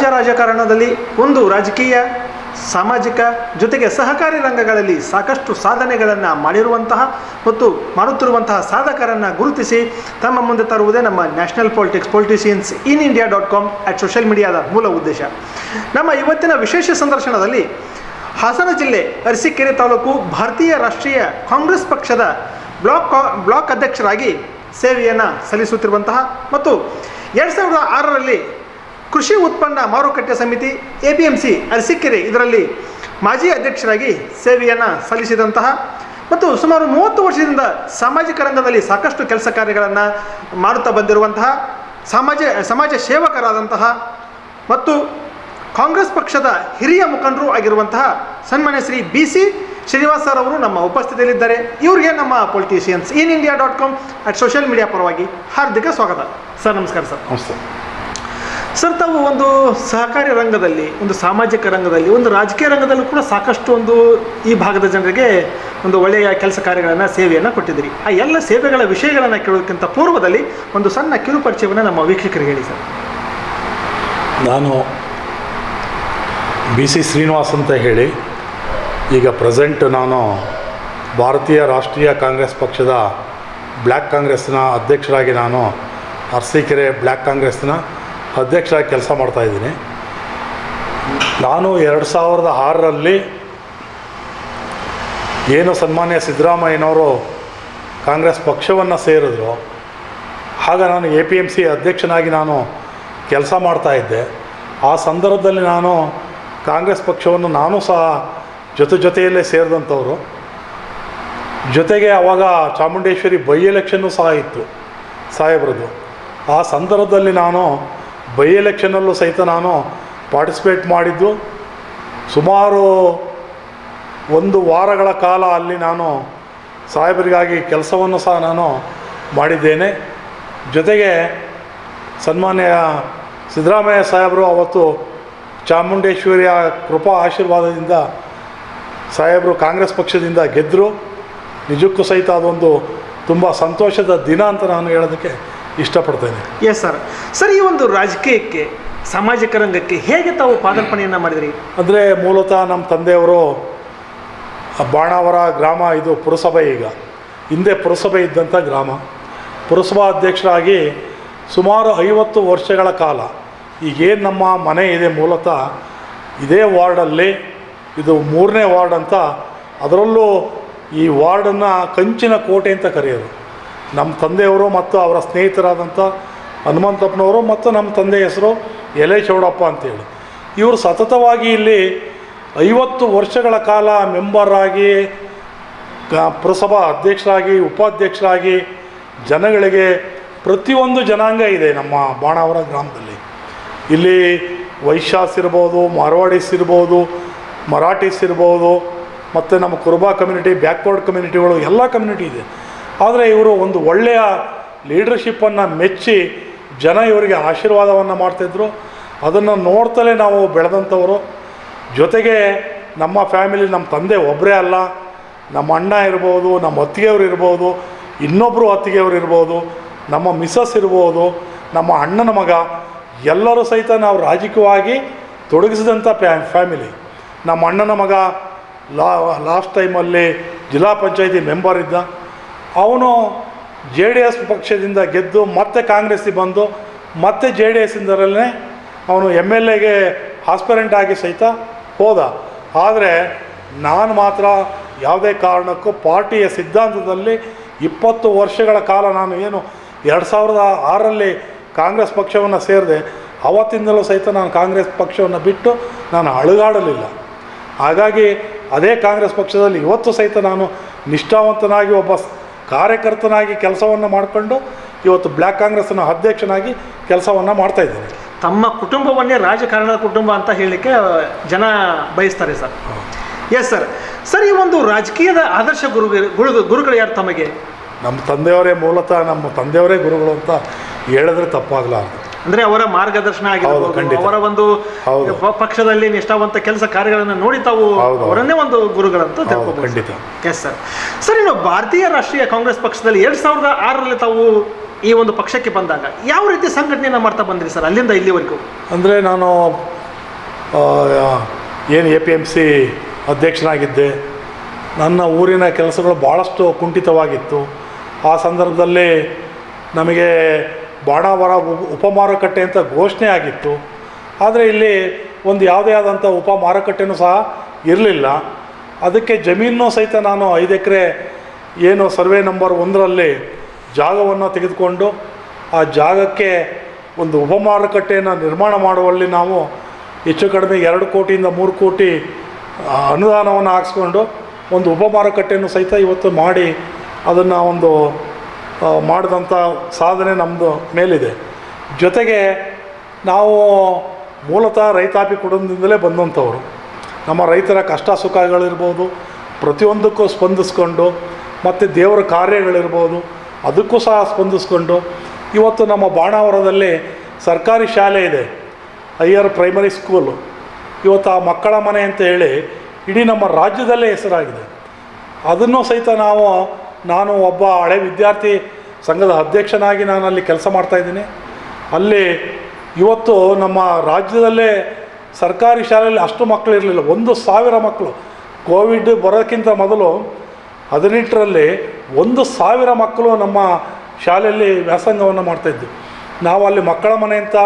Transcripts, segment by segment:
ವೀಕ್ಷಕರೇ ಇಂದಿನ ರಾಜ ರಾಜಕಾರಣದಲ್ಲಿ ಒಂದು ರಾಜಕೀಯ, ಸಾಮಾಜಿಕ ಜೊತೆಗೆ ಸಹಕಾರಿ ರಂಗಗಳಲ್ಲಿ ಸಾಕಷ್ಟು ಸಾಧನೆಗಳನ್ನು ಮಾಡಿರುವಂತಹ ಮತ್ತು ಮಾಡುತ್ತಿರುವಂತಹ ಸಾಧಕರನ್ನು ಗುರುತಿಸಿ ತಮ್ಮ ಮುಂದೆ ತರುವುದೇ ನಮ್ಮ national politics politicians in India dot com at social ಮೀಡಿಯಾದ ಮೂಲ ಉದ್ದೇಶ. ನಮ್ಮ ಇವತ್ತಿನ ವಿಶೇಷ ಸಂದರ್ಶನದಲ್ಲಿ ಹಾಸನ ಜಿಲ್ಲೆ ಅರಸೀಕೆರೆ ತಾಲೂಕು ಭಾರತೀಯ ರಾಷ್ಟ್ರೀಯ ಕಾಂಗ್ರೆಸ್ ಪಕ್ಷದ ಬ್ಲಾಕ್ ಬ್ಲಾಕ್ ಅಧ್ಯಕ್ಷರಾಗಿ ಸೇವೆಯನ್ನು ಸಲ್ಲಿಸುತ್ತಿರುವಂತಹ ಮತ್ತು ಎರಡು ಸಾವಿರದ ಆರರಲ್ಲಿ ಕೃಷಿ ಉತ್ಪನ್ನ ಮಾರುಕಟ್ಟೆ ಸಮಿತಿ, A P M C, Arsikere ಇದರಲ್ಲಿ ಮಾಜಿ ಅಧ್ಯಕ್ಷರಾಗಿ ಸೇವೆಯನ್ನು ಸಲ್ಲಿಸಿದಂತಹ ಮತ್ತು ಸುಮಾರು ಮೂವತ್ತು ವರ್ಷದಿಂದ ಸಾಮಾಜಿಕ ರಂಗದಲ್ಲಿ ಸಾಕಷ್ಟು ಕೆಲಸ ಕಾರ್ಯಗಳನ್ನು ಮಾಡುತ್ತಾ ಬಂದಿರುವಂತಹ ಸಮಾಜ ಸಮಾಜ ಸೇವಕರಾದಂತಹ ಮತ್ತು ಕಾಂಗ್ರೆಸ್ ಪಕ್ಷದ ಹಿರಿಯ ಮುಖಂಡರು ಆಗಿರುವಂತಹ ಸನ್ಮಾನ್ಯ Shri B C Srinivas sir ಅವರು ನಮ್ಮ ಉಪಸ್ಥಿತಿಯಲ್ಲಿದ್ದಾರೆ. ಇವರಿಗೆ ನಮ್ಮ politicians in India dot com at social media ಪರವಾಗಿ ಹಾರ್ದಿಕ ಸ್ವಾಗತ. ಸರ್, ನಮಸ್ಕಾರ ಸರ್. ನಮಸ್ತೆ. ಸರ್, ತಾವು ಒಂದು ಸಹಕಾರಿ ರಂಗದಲ್ಲಿ, ಒಂದು ಸಾಮಾಜಿಕ ರಂಗದಲ್ಲಿ, ಒಂದು ರಾಜಕೀಯ ರಂಗದಲ್ಲೂ ಕೂಡ ಸಾಕಷ್ಟು ಒಂದು ಈ ಭಾಗದ ಜನರಿಗೆ ಒಂದು ಒಳ್ಳೆಯ ಕೆಲಸ ಕಾರ್ಯಗಳನ್ನು, ಸೇವೆಯನ್ನು ಕೊಟ್ಟಿದ್ದೀರಿ. ಆ ಎಲ್ಲ ಸೇವೆಗಳ ವಿಷಯಗಳನ್ನು ಕೇಳೋದಕ್ಕಿಂತ ಪೂರ್ವದಲ್ಲಿ ಒಂದು ಸಣ್ಣ ಕಿರುಪರಿಚಯವನ್ನು ನಮ್ಮ ವೀಕ್ಷಕರಿಗೆ ಹೇಳಿ ಸರ್. ನಾನು ಬಿ ಸಿ ಶ್ರೀನಿವಾಸ್ ಅಂತ ಹೇಳಿ, ಈಗ ಪ್ರೆಸೆಂಟ್ ನಾನು ಭಾರತೀಯ ರಾಷ್ಟ್ರೀಯ ಕಾಂಗ್ರೆಸ್ ಪಕ್ಷದ ಬ್ಲ್ಯಾಕ್ ಕಾಂಗ್ರೆಸ್ನ ಅಧ್ಯಕ್ಷರಾಗಿ ನಾನು ಅರಸೀಕೆರೆ ಬ್ಲ್ಯಾಕ್ ಕಾಂಗ್ರೆಸ್ನ ಅಧ್ಯಕ್ಷರಾಗಿ ಕೆಲಸ ಮಾಡ್ತಾಯಿದ್ದೀನಿ ನಾನು ಎರಡು ಸಾವಿರದ ಆರರಲ್ಲಿ ಏನು ಸನ್ಮಾನ್ಯ ಸಿದ್ದರಾಮಯ್ಯನವರು ಕಾಂಗ್ರೆಸ್ ಪಕ್ಷವನ್ನು ಸೇರಿದ್ರು, ಆಗ ನಾನು ಎ ಪಿ ಎಂ ಸಿ ಅಧ್ಯಕ್ಷನಾಗಿ ನಾನು ಕೆಲಸ ಮಾಡ್ತಾಯಿದ್ದೆ ಆ ಸಂದರ್ಭದಲ್ಲಿ ನಾನು ಕಾಂಗ್ರೆಸ್ ಪಕ್ಷವನ್ನು ನಾನು ಸಹ ಜೊತೆ ಜೊತೆಯಲ್ಲೇ ಸೇರಿದಂಥವ್ರು. ಜೊತೆಗೆ ಆವಾಗ ಚಾಮುಂಡೇಶ್ವರಿ ಬೈ ಎಲೆಕ್ಷನ್ನು ಸಹ ಇತ್ತು ಸಾಹೇಬ್ರದ್ದು. ಆ ಸಂದರ್ಭದಲ್ಲಿ ನಾನು ಬೈ ಎಲೆಕ್ಷನಲ್ಲೂ ಸಹಿತ ನಾನು ಪಾರ್ಟಿಸಿಪೇಟ್ ಮಾಡಿದ್ದು. ಸುಮಾರು ಒಂದು ವಾರಗಳ ಕಾಲ ಅಲ್ಲಿ ನಾನು ಸಾಹೇಬರಿಗಾಗಿ ಕೆಲಸವನ್ನು ಸಹ ನಾನು ಮಾಡಿದ್ದೇನೆ. ಜೊತೆಗೆ ಸನ್ಮಾನ್ಯ ಸಿದ್ದರಾಮಯ್ಯ ಸಾಹೇಬರು ಅವತ್ತು ಚಾಮುಂಡೇಶ್ವರಿಯ ಕೃಪಾ ಆಶೀರ್ವಾದದಿಂದ ಸಾಹೇಬರು ಕಾಂಗ್ರೆಸ್ ಪಕ್ಷದಿಂದ ಗೆದ್ದರು ನಿಜಕ್ಕೂ ಸಹಿತ ಅದೊಂದು ತುಂಬ ಸಂತೋಷದ ದಿನ ಅಂತ ನಾನು ಹೇಳೋದಕ್ಕೆ ಇಷ್ಟಪಡ್ತೇನೆ. ಎಸ್ ಸರ್ ಸರ್ ಈ ಒಂದು ರಾಜಕೀಯಕ್ಕೆ ಸಾಮಾಜಿಕ ರಂಗಕ್ಕೆ ಹೇಗೆ ತಾವು ಪಾದಾರ್ಪಣೆಯನ್ನು ಮಾಡಿದ್ರಿ? ಅಂದರೆ ಮೂಲತಃ ನಮ್ಮ ತಂದೆಯವರು ಬಾಣಾವರ ಗ್ರಾಮ ಇದು ಪುರಸಭೆ ಈಗ. ಹಿಂದೆ ಪುರಸಭೆ ಇದ್ದಂಥ ಗ್ರಾಮ. ಪುರಸಭಾ ಅಧ್ಯಕ್ಷರಾಗಿ ಸುಮಾರು ಐವತ್ತು ವರ್ಷಗಳ ಕಾಲ ಈಗೇನು ನಮ್ಮ ಮನೆ ಇದೆ ಮೂಲತಃ ಇದೇ ವಾರ್ಡಲ್ಲಿ ಇದು ಮೂರನೇ ವಾರ್ಡ್ ಅಂತ ಅದರಲ್ಲೂ ಈ ವಾರ್ಡನ್ನು ಕಂಚಿನ ಕೋಟೆ ಅಂತ ಕರೆಯೋದು ನಮ್ಮ ತಂದೆಯವರು ಮತ್ತು ಅವರ ಸ್ನೇಹಿತರಾದಂಥ ಹನುಮಂತಪ್ಪನವರು ಮತ್ತು ನಮ್ಮ ತಂದೆ ಹೆಸರು ಎಲೆ ಚೌಡಪ್ಪ ಅಂತೇಳಿ. ಇವರು ಸತತವಾಗಿ ಇಲ್ಲಿ ಐವತ್ತು ವರ್ಷಗಳ ಕಾಲ ಮೆಂಬರಾಗಿ ಪುರಸಭಾ ಅಧ್ಯಕ್ಷರಾಗಿ, ಉಪಾಧ್ಯಕ್ಷರಾಗಿ ಜನಗಳಿಗೆ ಪ್ರತಿಯೊಂದು ಜನಾಂಗ ಇದೆ ನಮ್ಮ ಬಾಣಾವರ ಗ್ರಾಮದಲ್ಲಿ. ಇಲ್ಲಿ ವೈಶ್ಯಾಸ್ ಇರ್ಬೋದು, ಮಾರ್ವಾಡೀಸ್ ಇರ್ಬೋದು, ಮರಾಠೀಸ್ ಇರ್ಬೋದು, ಮತ್ತು ನಮ್ಮ ಕುರುಬಾ ಕಮ್ಯುನಿಟಿ, ಬ್ಯಾಕ್ವರ್ಡ್ ಕಮ್ಯುನಿಟಿಗಳು ಎಲ್ಲ ಕಮ್ಯುನಿಟಿ ಇದೆ. ಆದರೆ ಇವರು ಒಂದು ಒಳ್ಳೆಯ ಲೀಡರ್ಶಿಪ್ಪನ್ನು ಮೆಚ್ಚಿ ಜನ ಇವರಿಗೆ ಆಶೀರ್ವಾದವನ್ನು ಮಾಡ್ತಿದ್ರು. ಅದನ್ನು ನೋಡ್ತಲೇ ನಾವು ಬೆಳೆದಂಥವರು. ಜೊತೆಗೆ ನಮ್ಮ ಫ್ಯಾಮಿಲಿ ನಮ್ಮ ತಂದೆ ಒಬ್ಬರೇ ಅಲ್ಲ. ನಮ್ಮ ಅಣ್ಣ ಇರ್ಬೋದು, ನಮ್ಮ ಅತ್ತಿಗೆಯವರು ಇರ್ಬೋದು ಇನ್ನೊಬ್ಬರು ಅತ್ತಿಗೆಯವರು ಇರ್ಬೋದು, ನಮ್ಮ ಮಿಸಸ್ ಇರ್ಬೋದು, ನಮ್ಮ ಅಣ್ಣನ ಮಗ, ಎಲ್ಲರೂ ಸಹಿತ ನಾವು ರಾಜಕೀಯವಾಗಿ ತೊಡಗಿಸಿದಂಥ ಫ್ಯಾ ಫ್ಯಾಮಿಲಿ ನಮ್ಮ ಅಣ್ಣನ ಮಗ ಲಾ ಲಾಸ್ಟ್ ಟೈಮಲ್ಲಿ ಜಿಲ್ಲಾ ಪಂಚಾಯತಿ ಮೆಂಬರ್ ಇದ್ದ. ಅವನು ಜೆ ಡಿ ಎಸ್ ಪಕ್ಷದಿಂದ ಗೆದ್ದು ಮತ್ತೆ ಕಾಂಗ್ರೆಸ್ಸಿಗೆ ಬಂದು ಮತ್ತೆ ಜೆ ಡಿ ಎಸ್ಸಿಂದರಲ್ಲೇ ಅವನು ಎಂ ಎಲ್ ಎಗೆ ಆಸ್ಪರೆಂಟ್ ಆಗಿ ಸಹಿತ ಹೋದ. ಆದರೆ ನಾನು ಮಾತ್ರ ಯಾವುದೇ ಕಾರಣಕ್ಕೂ ಪಾರ್ಟಿಯ ಸಿದ್ಧಾಂತದಲ್ಲಿ ಇಪ್ಪತ್ತು ವರ್ಷಗಳ ಕಾಲ ನಾನು ಏನು ಎರಡು ಸಾವಿರದ ಆರರಲ್ಲಿ ಕಾಂಗ್ರೆಸ್ ಪಕ್ಷವನ್ನು ಸೇರಿದೆ, ಅವತ್ತಿಂದಲೂ ಸಹಿತ ನಾನು ಕಾಂಗ್ರೆಸ್ ಪಕ್ಷವನ್ನು ಬಿಟ್ಟು ನಾನು ಅಳುಗಾಡಲಿಲ್ಲ. ಹಾಗಾಗಿ ಅದೇ ಕಾಂಗ್ರೆಸ್ ಪಕ್ಷದಲ್ಲಿ ಇವತ್ತು ಸಹಿತ ನಾನು ನಿಷ್ಠಾವಂತನಾಗಿ ಒಬ್ಬ ಕಾರ್ಯಕರ್ತನಾಗಿ ಕೆಲಸವನ್ನು ಮಾಡಿಕೊಂಡು ಇವತ್ತು ಬ್ಲ್ಯಾಕ್ ಕಾಂಗ್ರೆಸ್ನ ಅಧ್ಯಕ್ಷನಾಗಿ ಕೆಲಸವನ್ನು ಮಾಡ್ತಾ ಇದ್ದೇನೆ. ತಮ್ಮ ಕುಟುಂಬವನ್ನೇ ರಾಜಕಾರಣದ ಕುಟುಂಬ ಅಂತ ಹೇಳಲಿಕ್ಕೆ ಜನ ಬಯಸ್ತಾರೆ ಸರ್. ಎಸ್ ಸರ್ ಸರ್ ಈ ಒಂದು ರಾಜಕೀಯದ ಆದರ್ಶ ಗುರು ಗುರು ಗುರುಗಳು ಯಾರು ತಮಗೆ? ನಮ್ಮ ತಂದೆಯವರೇ ಮೂಲತಃ ನಮ್ಮ ತಂದೆಯವರೇ ಗುರುಗಳು ಅಂತ ಹೇಳಿದ್ರೆ ತಪ್ಪಾಗಲಾರ್ದು. ಅಂದ್ರೆ ಅವರ ಮಾರ್ಗದರ್ಶನ ಆಗಿರ್ಬೋದು ಖಂಡಿತ. ಅವರ ಒಂದು ಪಕ್ಷದಲ್ಲಿ ನಿಷ್ಠಾವಂತ ಕೆಲಸ ಕಾರ್ಯಗಳನ್ನು ನೋಡಿ ತಾವು. ಅವರನ್ನೇ ಒಂದು ಗುರುಗಳಂತ ಖಂಡಿತ. ಎಸ್ ಸರ್ ಸರ್ ಇನ್ನು ಭಾರತೀಯ ರಾಷ್ಟ್ರೀಯ ಕಾಂಗ್ರೆಸ್ ಪಕ್ಷದಲ್ಲಿ ಎರಡ್ ಸಾವಿರದ ಆರರಲ್ಲಿ ತಾವು ಈ ಒಂದು ಪಕ್ಷಕ್ಕೆ ಬಂದಾಗ ಯಾವ ರೀತಿ ಸಂಘಟನೆಯನ್ನು ಮಾಡ್ತಾ ಬಂದ್ರಿ ಸರ್ ಅಲ್ಲಿಂದ ಇಲ್ಲಿವರೆಗೂ? ಅಂದರೆ ನಾನು ಏನು ಎ ಪಿ ಎಂ ಸಿ ಅಧ್ಯಕ್ಷನಾಗಿದ್ದೆ. ನನ್ನ ಊರಿನ ಕೆಲಸಗಳು ಭಾಳಷ್ಟು ಕುಂಠಿತವಾಗಿತ್ತು. ಆ ಸಂದರ್ಭದಲ್ಲಿ ನಮಗೆ ಬಾಣಾವರ ಉಪ ಉಪಮಾರುಕಟ್ಟೆ ಅಂತ ಘೋಷಣೆ ಆಗಿತ್ತು. ಆದರೆ ಇಲ್ಲಿ ಒಂದು ಯಾವುದೇ ಆದಂಥ ಉಪ ಮಾರುಕಟ್ಟೆನೂ ಸಹ ಇರಲಿಲ್ಲ. ಅದಕ್ಕೆ ಜಮೀನು ಸಹಿತ ನಾನು ಐದು ಎಕರೆ ಏನು ಸರ್ವೆ ನಂಬರ್ ಒಂದರಲ್ಲಿ ಜಾಗವನ್ನು ತೆಗೆದುಕೊಂಡು ಆ ಜಾಗಕ್ಕೆ ಒಂದು ಉಪಮಾರುಕಟ್ಟೆಯನ್ನು ನಿರ್ಮಾಣ ಮಾಡುವಲ್ಲಿ ನಾವು ಹೆಚ್ಚು ಕಡಿಮೆ ಎರಡು ಕೋಟಿಯಿಂದ ಮೂರು ಕೋಟಿ ಅನುದಾನವನ್ನು ಹಾಕ್ಸ್ಕೊಂಡು ಒಂದು ಉಪಮಾರುಕಟ್ಟೆಯನ್ನು ಸಹಿತ ಇವತ್ತು ಮಾಡಿ ಅದನ್ನು ಒಂದು ಮಾಡಿದಂಥ ಸಾಧನೆ ನಮ್ಮದು ಮೇಲಿದೆ. ಜೊತೆಗೆ ನಾವು ಮೂಲತಃ ರೈತಾಪಿ ಕುಟುಂಬದಿಂದಲೇ ಬಂದಂಥವರು. ನಮ್ಮ ರೈತರ ಕಷ್ಟ ಸುಖಗಳಿರ್ಬೋದು, ಪ್ರತಿಯೊಂದಕ್ಕೂ ಸ್ಪಂದಿಸ್ಕೊಂಡು, ಮತ್ತು ದೇವರ ಕಾರ್ಯಗಳಿರ್ಬೋದು, ಅದಕ್ಕೂ ಸಹ ಸ್ಪಂದಿಸ್ಕೊಂಡು, ಇವತ್ತು ನಮ್ಮ ಬಾಣಾವರದಲ್ಲಿ ಸರ್ಕಾರಿ ಶಾಲೆ ಇದೆ ಹೈಯರ್ ಪ್ರೈಮರಿ ಸ್ಕೂಲು. ಇವತ್ತು ಆ ಮಕ್ಕಳ ಮನೆ ಅಂತ ಹೇಳಿ ಇಡೀ ನಮ್ಮ ರಾಜ್ಯದಲ್ಲೇ ಹೆಸರಾಗಿದೆ. ಅದನ್ನು ಸಹಿತ ನಾವು ನಾನು ಒಬ್ಬ ಹಳೆ ವಿದ್ಯಾರ್ಥಿ ಸಂಘದ ಅಧ್ಯಕ್ಷನಾಗಿ ನಾನು ಅಲ್ಲಿ ಕೆಲಸ ಮಾಡ್ತಾಯಿದ್ದೀನಿ ಅಲ್ಲಿ ಇವತ್ತು ನಮ್ಮ ರಾಜ್ಯದಲ್ಲೇ ಸರ್ಕಾರಿ ಶಾಲೆಯಲ್ಲಿ ಅಷ್ಟು ಮಕ್ಕಳು ಇರಲಿಲ್ಲ. ಒಂದು ಸಾವಿರ ಮಕ್ಕಳು ಕೋವಿಡ್ ಬರೋಕ್ಕಿಂತ ಮೊದಲು ಹದಿನೆಂಟರಲ್ಲಿ ಒಂದು ಸಾವಿರ ಮಕ್ಕಳು ನಮ್ಮ ಶಾಲೆಯಲ್ಲಿ ವ್ಯಾಸಂಗವನ್ನು ಮಾಡ್ತಾಯಿದ್ವಿ ನಾವು ಅಲ್ಲಿ ಮಕ್ಕಳ ಮನೆ ಅಂತ